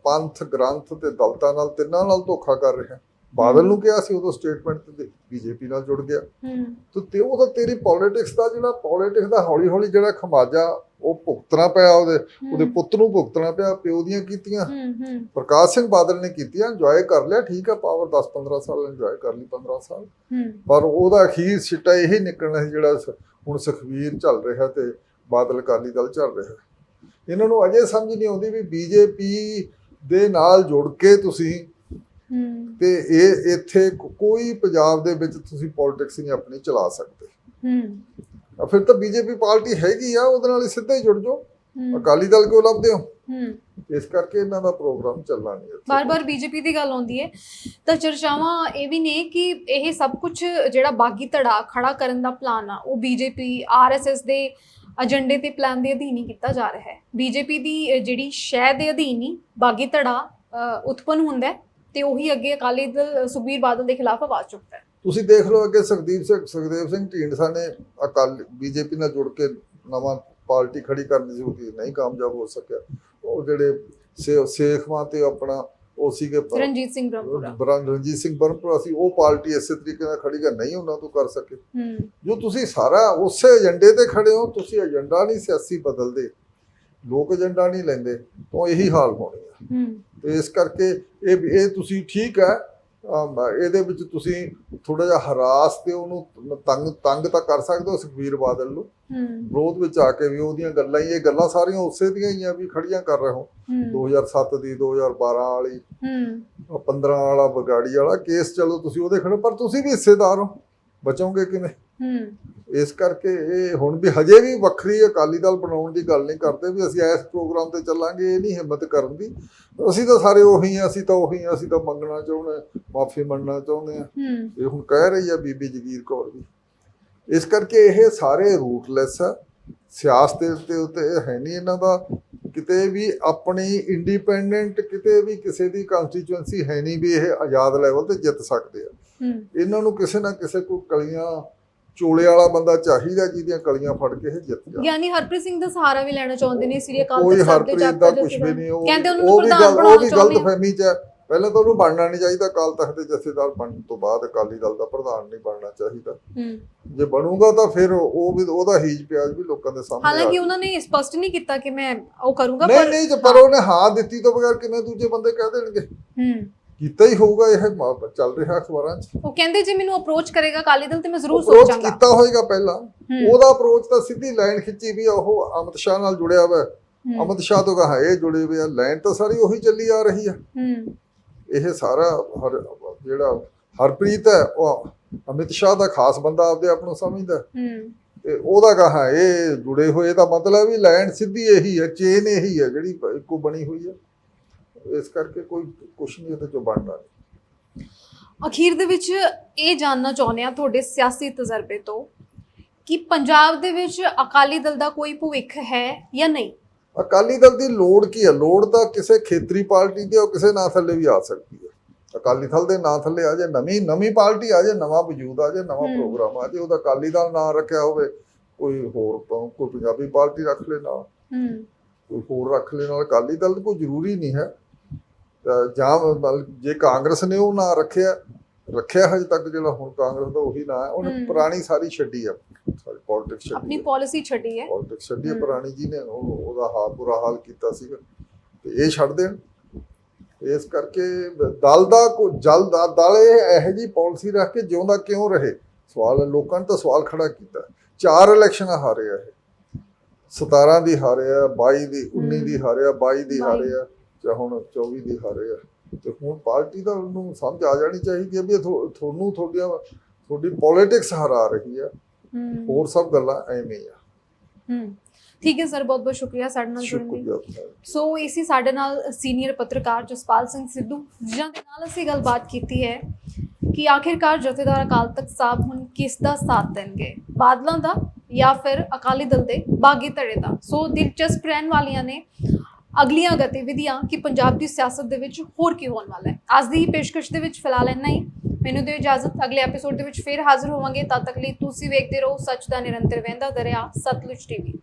ਪੰਥ ਗ੍ਰੰਥ ਤੇ ਦਲਤਾਂ ਨਾਲ ਤਿੰਨਾਂ ਨਾਲ ਧੋਖਾ ਕਰ ਰਿਹਾ। ਬਾਦਲ ਨੂੰ ਕਿਹਾ ਸੀ ਉਦੋਂ ਸਟੇਟਮੈਂਟ ਤੇ ਬੀਜੇਪੀ ਨਾਲ ਜੁੜ ਗਿਆ। ਹੂੰ। ਤੇ ਤੇ ਉਹ ਤਾਂ ਤੇਰੀ ਪੋਲਿਟਿਕਸ ਦਾ ਜਿਹੜਾ ਪੋਲਿਟਿਕਸ ਦਾ ਹੌਲੀ ਹੌਲੀ ਜਿਹੜਾ ਖਮਾਜਾ ਉਹ ਭੁਗਤਣਾ ਪਿਆ ਉਹਦੇ ਉਹਦੇ ਪੁੱਤ ਨੂੰ ਭੁਗਤਣਾ ਪਿਆ ਪਿਓ ਦੀਆਂ ਕੀਤੀਆਂ। ਹੂੰ ਹੂੰ। ਪ੍ਰਕਾਸ਼ ਸਿੰਘ ਬਾਦਲ ਨੇ ਕੀਤੀਆਂ ਇੰਜੋਏ ਕਰ ਲਿਆ ਠੀਕ ਆ ਪਾਵਰ 10 15 ਸਾਲ ਇੰਜੋਏ ਕਰ ਲਈ 15 ਸਾਲ। ਪਰ ਉਹਦਾ ਅਖੀਰ ਸਿੱਟਾ ਇਹ ਨਿਕਲਣਾ ਸੀ ਜਿਹੜਾ ਹੁਣ ਸੁਖਵੀਰ ਚੱਲ ਰਿਹਾ ਤੇ ਬਾਦਲ ਅਕਾਲੀ ਦਲ ਚੱਲ ਰਿਹਾ। ਇਹਨਾਂ ਨੂੰ ਅਜੇ ਸਮਝ ਨਹੀਂ ਆਉਂਦੀ ਵੀ ਬੀਜੇਪੀ ਦੇ ਨਾਲ ਜੁੜ ਕੇ ਤੁਸੀਂ ਤੇ ਇਹ ਇੱਥੇ ਕੋਈ ਪੰਜਾਬ ਦੇ ਵਿੱਚ ਤੁਸੀਂ ਪੋਲਿਟਿਕਸ ਨਹੀਂ ਆਪਣੀ ਚਲਾ ਸਕਦੇ। ਹੂੰ। ਆ ਫਿਰ ਤਾਂ ਬੀਜੇਪੀ ਪਾਰਟੀ ਹੈਗੀ ਆ ਉਹਦੇ ਨਾਲ ਸਿੱਧਾ ਹੀ ਜੁੜ ਜਾਓ। ਅਕਾਲੀ ਦਲ ਕਿਉਂ ਲੱਭਦੇ ਹੋ? ਹੂੰ। ਇਸ ਕਰਕੇ ਇਹਨਾਂ ਦਾ ਪ੍ਰੋਗਰਾਮ ਚੱਲਣਾ ਨਹੀਂ ਬਾਰ-ਬਾਰ ਬੀਜੇਪੀ ਦੀ ਗੱਲ ਆਉਂਦੀ ਹੈ। ਤਾਂ ਚਰਚਾਵਾਂ ਇਹ ਵੀ ਨੇ ਕਿ ਇਹ ਸਭ ਕੁਝ ਜਿਹੜਾ ਬਾਗੀ ਧੜਾ ਖੜਾ ਕਰਨ ਦਾ ਪਲਾਨ ਆ ਉਹ ਬੀਜੇਪੀ ਆਰਐਸਐਸ ਦੇ ਏਜੰਡੇ ਤੇ ਪਲਾਨ ਦੇ ਅਧੀਨ ਹੀ ਕੀਤਾ ਜਾ ਰਿਹਾ ਹੈ। ਬੀਜੇਪੀ ਦੀ ਜਿਹੜੀ ਸ਼ਹਿ ਦੇ ਅਧੀਨ ਹੀ ਬਾਗੀ ਧੜਾ ਉਤਪੰਨ ਹੁੰਦਾ ਹੈ ਤੇ ਉਹੀ ਅੱਗੇ ਅਕਾਲੀ ਦਲ ਸੁਖਬੀਰ ਬਾਦਲ ਦੇ ਖਿਲਾਫ ਆਵਾਜ਼ ਚੁੱਕਦਾ ਹੈ। ਤੁਸੀਂ ਦੇਖ ਲਓ ਅੱਗੇ ਸੁਖਦੀਪ ਸਿੰਘ ਸੁਖਦੇਵ ਸਿੰਘ ਢੀਂਡਸਾ ਨੇ ਅਕਾਲੀ ਬੀਜੇਪੀ ਨਾਲ ਜੁੜ ਕੇ ਨਵਾਂ ਪਾਰਟੀ ਖੜੀ ਕਰਨ ਦੀ ਜ਼ਰੂਰਤ ਨਹੀਂ ਕਾਮਯਾਬ ਹੋ ਸਕਿਆ। ਉਹ ਜਿਹੜੇ ਸੇਖਵਾਂ ਤੇ ਆਪਣਾ ਉਹ ਸੀਗੇ ਰਣਜੀਤ ਸਿੰਘ ਬ੍ਰਹਮਪੁਰਾ। ਬਰਾਂ ਰਣਜੀਤ ਸਿੰਘ ਬਰਮਪੁਰਾ ਸੀ ਉਹ ਪਾਰਟੀ ਇਸੇ ਤਰੀਕੇ ਨਾਲ ਖੜੀ ਕਰ ਨਹੀਂ ਉਹਨਾਂ ਤੋਂ ਕਰ ਸਕੇ। ਜੋ ਤੁਸੀਂ ਸਾਰਾ ਉਸੇ ਏਜੰਡੇ ਤੇ ਖੜੇ ਹੋ ਤੁਸੀਂ ਏਜੰਡਾ ਨਹੀਂ ਸਿਆਸੀ ਬਦਲਦੇ। ਲੋਕ ਏਜੰਡਾ ਨਹੀਂ ਲੈਂਦੇ ਤਾਂ ਇਹੀ ਹਾਲ ਹੋਣੀ ਹੈ ਹੂੰ। ਤੇ ਇਸ ਕਰਕੇ ਇਹ ਇਹ ਤੁਸੀਂ ਠੀਕ ਹੈ ਇਹਦੇ ਵਿੱਚ ਤੁਸੀਂ ਥੋੜਾ ਜਿਹਾ ਹਰਾਸ ਤੇ ਉਹਨੂੰ ਤੰਗ ਤੰਗ ਤਾਂ ਕਰ ਸਕਦੇ ਹੋ ਸੁਖਵੀਰ ਬਾਦਲ ਨੂੰ। ਹੂੰ। ਵਿਰੋਧ ਵਿੱਚ ਆ ਕੇ ਵੀ ਉਹਦੀਆਂ ਗੱਲਾਂ ਹੀ ਇਹ ਗੱਲਾਂ ਸਾਰੀਆਂ ਉਸੇ ਦੀਆਂ ਹੀ ਆ ਵੀ ਖੜੀਆਂ ਕਰ ਰਹੇ ਹੋ। ਹੂੰ। 2007 ਦੀ 2012 ਵਾਲੀ ਹੂੰ। ਆਹ 15 ਵਾਲਾ ਬਗਾੜੀ ਵਾਲਾ ਕੇਸ ਚਲੋ ਤੁਸੀਂ ਉਹਦੇ ਖੜੇ ਪਰ ਤੁਸੀਂ ਵੀ ਹਿੱਸੇਦਾਰ ਹੋ। ਬਚੋਗੇ ਕਿਵੇਂ? ਹੂੰ। ਇਸ ਕਰਕੇ ਇਹ ਹੁਣ ਵੀ ਹਜੇ ਵੀ ਵੱਖਰੀ ਅਕਾਲੀ ਦਲ ਬਣਾਉਣ ਦੀ ਗੱਲ ਨਹੀਂ ਕਰਦੇ ਵੀ ਅਸੀਂ ਇਸ ਪ੍ਰੋਗਰਾਮ ਤੇ ਚੱਲਾਂਗੇ ਇਹ ਨਹੀਂ ਹਿੰਮਤ ਕਰਨ ਦੀ। ਅਸੀਂ ਤਾਂ ਸਾਰੇ ਉਹੀ ਆ ਅਸੀਂ ਤਾਂ ਉਹੀ ਆ ਅਸੀਂ ਤਾਂ ਮੰਗਣਾ ਚਾਹੁੰਦੇ ਮਾਫੀ ਮੰਗਣਾ ਚਾਹੁੰਦੇ ਆ ਇਹ ਹੁਣ ਕਹਿ ਰਹੀ ਆ ਬੀਬੀ ਜਗੀਰ ਕੌਰ ਵੀ। ਇਸ ਕਰਕੇ ਇਹ ਸਾਰੇ ਰੂਟਲੈਸ ਆ। ਸਿਆਸਤ ਦੇ ਉੱਤੇ ਹੈ ਨਹੀਂ ਇਹਨਾਂ ਦਾ। ਕਿਤੇ ਵੀ ਆਪਣੀ ਇੰਡੀਪੈਂਡੈਂਟ ਕਿਤੇ ਵੀ ਕਿਸੇ ਦੀ ਕਨਸਟੀਚੁਐਂਸੀ ਹੈ ਨਹੀਂ ਵੀ ਇਹ ਆਜ਼ਾਦ ਲੈਵਲ ਤੇ ਜਿੱਤ ਸਕਦੇ ਆ। ਇਹਨਾਂ ਨੂੰ ਕਿਸੇ ਨਾ ਕਿਸੇ ਕੋਈ ਕਲੀਆਂ ਚੋਲੇ ਵਾਲਾ ਬੰਦਾ ਚਾਹੀਦਾ ਜਿਹਦੀਆਂ ਕਲੀਆਂ ਫੜ ਕੇ ਇਹ ਜਿੱਤ ਜਾ ਗਿਆਨੀ ਹਰਪ੍ਰੀਤ ਸਿੰਘ ਦਾ ਸਹਾਰਾ ਵੀ ਲੈਣਾ ਚਾਹੁੰਦੇ ਨੇ ਸ੍ਰੀ ਅਕਾਲ ਕੋਈ ਹਰਪ੍ਰੀਤ ਦਾ ਕੁਝ ਵੀ ਨਹੀਂ ਉਹ ਕਹਿੰਦੇ ਉਹਨੂੰ ਉਹ ਵੀ ਪ੍ਰਧਾਨ ਉਹ ਬਣਾਉਣਾ ਵੀ ਚਾਹੁੰਦੇ ਗਲਤ ਆ। ਫਹਿਮੀ ਚ ਹੈ। ਪਹਿਲਾਂ ਤਾਂ ਉਹਨੂੰ ਬਣਨਾ ਨਹੀਂ ਚਾਹੀਦਾ ਕਾਲ ਤਖਤ ਦੇ ਜਥੇਦਾਰ ਬਣਨ ਤੋਂ ਬਾਅਦ ਅਕਾਲੀ ਦਲ ਦਾ ਪ੍ਰਧਾਨ ਨਹੀਂ ਬਣਨਾ ਚਾਹੀਦਾ। ਹੂੰ। ਜੇ ਬਣੂਗਾ ਤਾਂ ਫਿਰ ਉਹ ਵੀ ਉਹਦਾ ਹੀਜ ਪਿਆਜ ਵੀ ਲੋਕਾਂ ਦੇ ਸਾਹਮਣੇ ਹਾਲਾਂਕਿ ਉਹਨਾਂ ਨੇ ਸਪਸ਼ਟ ਨਹੀਂ ਕੀਤਾ ਕਿ ਮੈਂ ਉਹ ਕਰੂੰਗਾ ਨਹੀਂ ਪਰ ਨਹੀਂ ਜੇ ਪਰ ਉਹਨੇ ਹਾਂ ਦਿੱਤੀ ਤੋਂ ਬਗੈਰ ਕਿਵੇਂ ਦੂਜੇ ਬੰਦੇ ਕਹਿ ਦੇਣਗੇ? ਹੂੰ। ਕੀਤਾ ਹੀ ਹੋਊਗਾ ਇਹ ਮ- ਚੱਲ ਰਿਹਾ ਅਖਬਾਰਾਂ 'ਚ। ਉਹ ਕਹਿੰਦੇ ਜੇ ਮੈਨੂੰ ਅਪਰੋਚ ਕਰੇਗਾ ਅਕਾਲੀ ਦਲ ਤੇ ਮੈਂ ਜ਼ਰੂਰ ਅਪਰੋਚ ਸੋਚਾਂਗਾ। ਕੀਤਾ ਹੋਏਗਾ ਪਹਿਲਾਂ। ਹੂੰ, ਉਹਦਾ ਅਪਰੋਚ ਤਾਂ ਸਿੱਧੀ ਲਾਈਨ ਖਿੱਚੀ ਵੀ ਆ, ਉਹ ਅਮਿਤ ਸ਼ਾਹ ਨਾਲ ਜੁੜਿਆ ਹੋਇਆ ਹੈ। ਹੂੰ, ਅਮਿਤ ਸ਼ਾਹ ਤੋਂ ਕਹਾ ਇਹ ਜੁੜੇ ਹੋਏ ਆ ਲਾਈਨ ਤਾਂ ਸਾਰੀ ਉਹੀ ਚੱਲੀ ਆ ਰਹੀ ਆ। ਹੂੰ। ਇਹ ਸਾਰਾ ਹਰ ਜਿਹੜਾ ਹਰਪ੍ਰੀਤ ਹੈ ਉਹ ਅਮਿਤ ਸ਼ਾਹ ਦਾ ਖਾਸ ਬੰਦਾ ਆਪਦੇ ਆਪ ਨੂੰ ਸਮਝਦਾ। ਹੈ। ਹੂੰ ਤੇ ਉਹਦਾ ਕਹਾ ਇਹ ਜੁੜੇ ਹੋਏ ਦਾ ਮਤਲਬ ਵੀ ਲਾਈਨ ਸਿੱਧੀ ਇਹੀ ਹੈ ਚੇਨ ਇਹੀ ਹੈ ਜਿਹੜੀ ਇੱਕੋ ਬਣੀ ਹੋਈ ਹੈ ਇਸ ਕਰਕੇ ਕੋਈ ਕੁਛ ਨਹੀਂ ਇਹਦੇ ਚੋਂ ਬਣਦਾ ਨਹੀਂ। ਅਖੀਰ ਦੇ ਵਿੱਚ ਇਹ ਜਾਨਣਾ ਚਾਹੁੰਦੇ ਆ ਤੁਹਾਡੇ ਸਿਆਸੀ ਤਜਰਬੇ ਤੋਂ ਕਿ ਪੰਜਾਬ ਦੇ ਵਿੱਚ ਅਕਾਲੀ ਦਲ ਦਾ ਕੋਈ ਭਵਿੱਖ ਹੈ ਜਾਂ ਨਹੀਂ? ਅਕਾਲੀ ਦਲ ਦੀ ਲੋੜ ਕੀ ਹੈ? ਲੋੜ ਤਾਂ ਕਿਸੇ ਖੇਤਰੀ ਪਾਰਟੀ ਦੀ ਉਹ ਕਿਸੇ ਨਾਂ ਥੱਲੇ ਵੀ ਆ ਸਕਦੀ ਹੈ। ਅਕਾਲੀ ਦਲ ਦੇ ਨਾਂ ਥੱਲੇ ਆ ਜੇ ਨਵੀਂ ਨਵੀਂ ਪਾਰਟੀ ਆ ਜੇ ਨਵਾਂ ਵਜੂਦ ਆ ਜੇ ਨਵਾਂ। ਪ੍ਰੋਗਰਾਮ ਆ ਜੇ ਉਹਦਾ ਅਕਾਲੀ ਦਲ ਨਾਂ ਰੱਖਿਆ ਹੋਵੇ ਕੋਈ ਹੋਰ ਕੋਈ ਪੰਜਾਬੀ ਪਾਰਟੀ ਰੱਖ ਲੈ ਨਾਲ। ਹੂੰ। ਕੋਈ ਹੋਰ ਰੱਖ ਲੈ ਨਾਲ ਅਕਾਲੀ ਦਲ ਕੋਈ ਜ਼ਰੂਰੀ ਨਹੀਂ ਹੈ। ਜਾਂ ਜੇ ਕਾਂਗਰਸ ਨੇ ਉਹ ਨਾਂ ਰੱਖਿਆ ਰੱਖਿਆ ਹਜੇ ਤੱਕ ਜਿਹੜਾ ਹੁਣ ਕਾਂਗਰਸ ਦਾ ਉਹੀ ਨਾਂ ਹੈ ਉਹਨੇ। ਪੁਰਾਣੀ ਸਾਰੀ ਛੱਡੀ ਆ ਸਾਰੀ ਪੋਲਿਟਿਕਸ ਆਪਣੀ ਛੱਡੀ ਪਾਲਿਸੀ ਛੱਡੀ ਹੈ। ਪੋਲਿਟਿਕਸ ਛੱਡੀ ਹੂੰ। ਪੁਰਾਣੀ ਜੀ ਨੇ ਉਹ- ਉਹਦਾ ਹਾਲ ਬੁਰਾ ਹਾਲ ਕੀਤਾ ਸੀਗਾ। ਤੇ ਇਹ ਛੱਡ ਦੇਣ। ਇਸ ਕਰਕੇ ਦਲ ਦਾ ਕੋ ਜਲ ਦਾ ਦਲ ਇਹ ਇਹੋ ਜੀ ਪਾਲਿਸੀ ਰੱਖ ਕੇ ਜਿਉਂਦਾ ਕਿਉਂ ਰਹੇ? ਸਵਾਲ ਲੋਕਾਂ ਨੇ ਤਾਂ ਸਵਾਲ ਖੜਾ ਕੀਤਾ। ਚਾਰ ਇਲੈਕਸ਼ਨਾਂ ਹਾਰੇ ਆ ਇਹ। 17 ਦੀ ਹਾਰੇ ਆ 22 ਦੀ 19 ਦੀ ਹਾਰੇ ਆ 22 ਦੀ ਹਾਰੇ ਆ। ਜਾਂ ਹੁਣ 24 ਦੀ ਹਾਰੇ ਆ। ਤੇ ਹੁਣ ਪਾਰਟੀ ਦਾ ਉਹਨੂੰ ਸਮਝ ਆ ਜਾਣੀ ਚਾਹੀਦੀ ਹੈ ਵੀ ਤੁਹਾਨੂੰ ਤੁਹਾਡੀਆਂ ਤੁਹਾਡੀ ਪੋਲਿਟਿਕਸ ਹਰਾ ਰਹੀ ਆ। ਹੋਰ ਸਭ ਗੱਲਾਂ ਐਵੇਂ ਆ। ਹੂੰ। ਠੀਕ ਹੈ ਸਰ ਬਹੁਤ ਬਹੁਤ ਸ਼ੁਕਰੀਆ ਸਾਡੇ ਨਾਲ ਜੁੜਨ ਲਈ। ਸੋ ਇਸੀ ਸਾਡੇ ਨਾਲ ਸੀਨੀਅਰ ਪੱਤਰਕਾਰ ਜਸਪਾਲ ਸਿੰਘ ਸਿੱਧੂ ਜਿਨ੍ਹਾਂ ਦੇ ਨਾਲ ਅਸੀਂ ਗੱਲਬਾਤ ਕੀਤੀ ਹੈ ਕਿ ਆਖਿਰਕਾਰ ਜਥੇਦਾਰ ਅਕਾਲ ਤਖਤ ਸਾਹਿਬ ਹੁਣ ਕਿਸ ਦਾ ਸਾਥ ਦੇਣਗੇ? ਬਾਦਲਾਂ ਦਾ ਜਾਂ ਫਿਰ ਅਕਾਲੀ ਦਲ ਦੇ ਬਾਗੀ ਧੜੇ ਦਾ? ਸੋ ਦਿਲਚਸਪ ਰਹਿਣ ਵਾਲੀਆਂ ਨੇ ਅਗਲੀਆਂ ਗਤੀਵਿਧੀਆਂ ਕਿ ਪੰਜਾਬ ਦੀ ਸਿਆਸਤ ਦੇ ਵਿੱਚ ਹੋਰ ਕੀ ਹੋਣ ਵਾਲਾ ਹੈ। ਅੱਜ ਦੀ ਪੇਸ਼ਕਸ਼ ਦੇ ਵਿੱਚ ਫਿਲਹਾਲ ਇੰਨਾ ਹੀ। ਮੈਨੂੰ ਦਿਓ ਇਜਾਜ਼ਤ, ਅਗਲੇ ਐਪੀਸੋਡ ਦੇ ਵਿੱਚ ਫੇਰ ਹਾਜ਼ਰ ਹੋਵਾਂਗੇ। ਤਦ ਤੱਕ ਲਈ ਤੁਸੀਂ ਵੇਖਦੇ ਰਹੋ ਸੱਚ ਦਾ ਨਿਰੰਤਰ ਵਹਿੰਦਾ ਦਰਿਆ, ਸਤਲੁਜ ਟੀਵੀ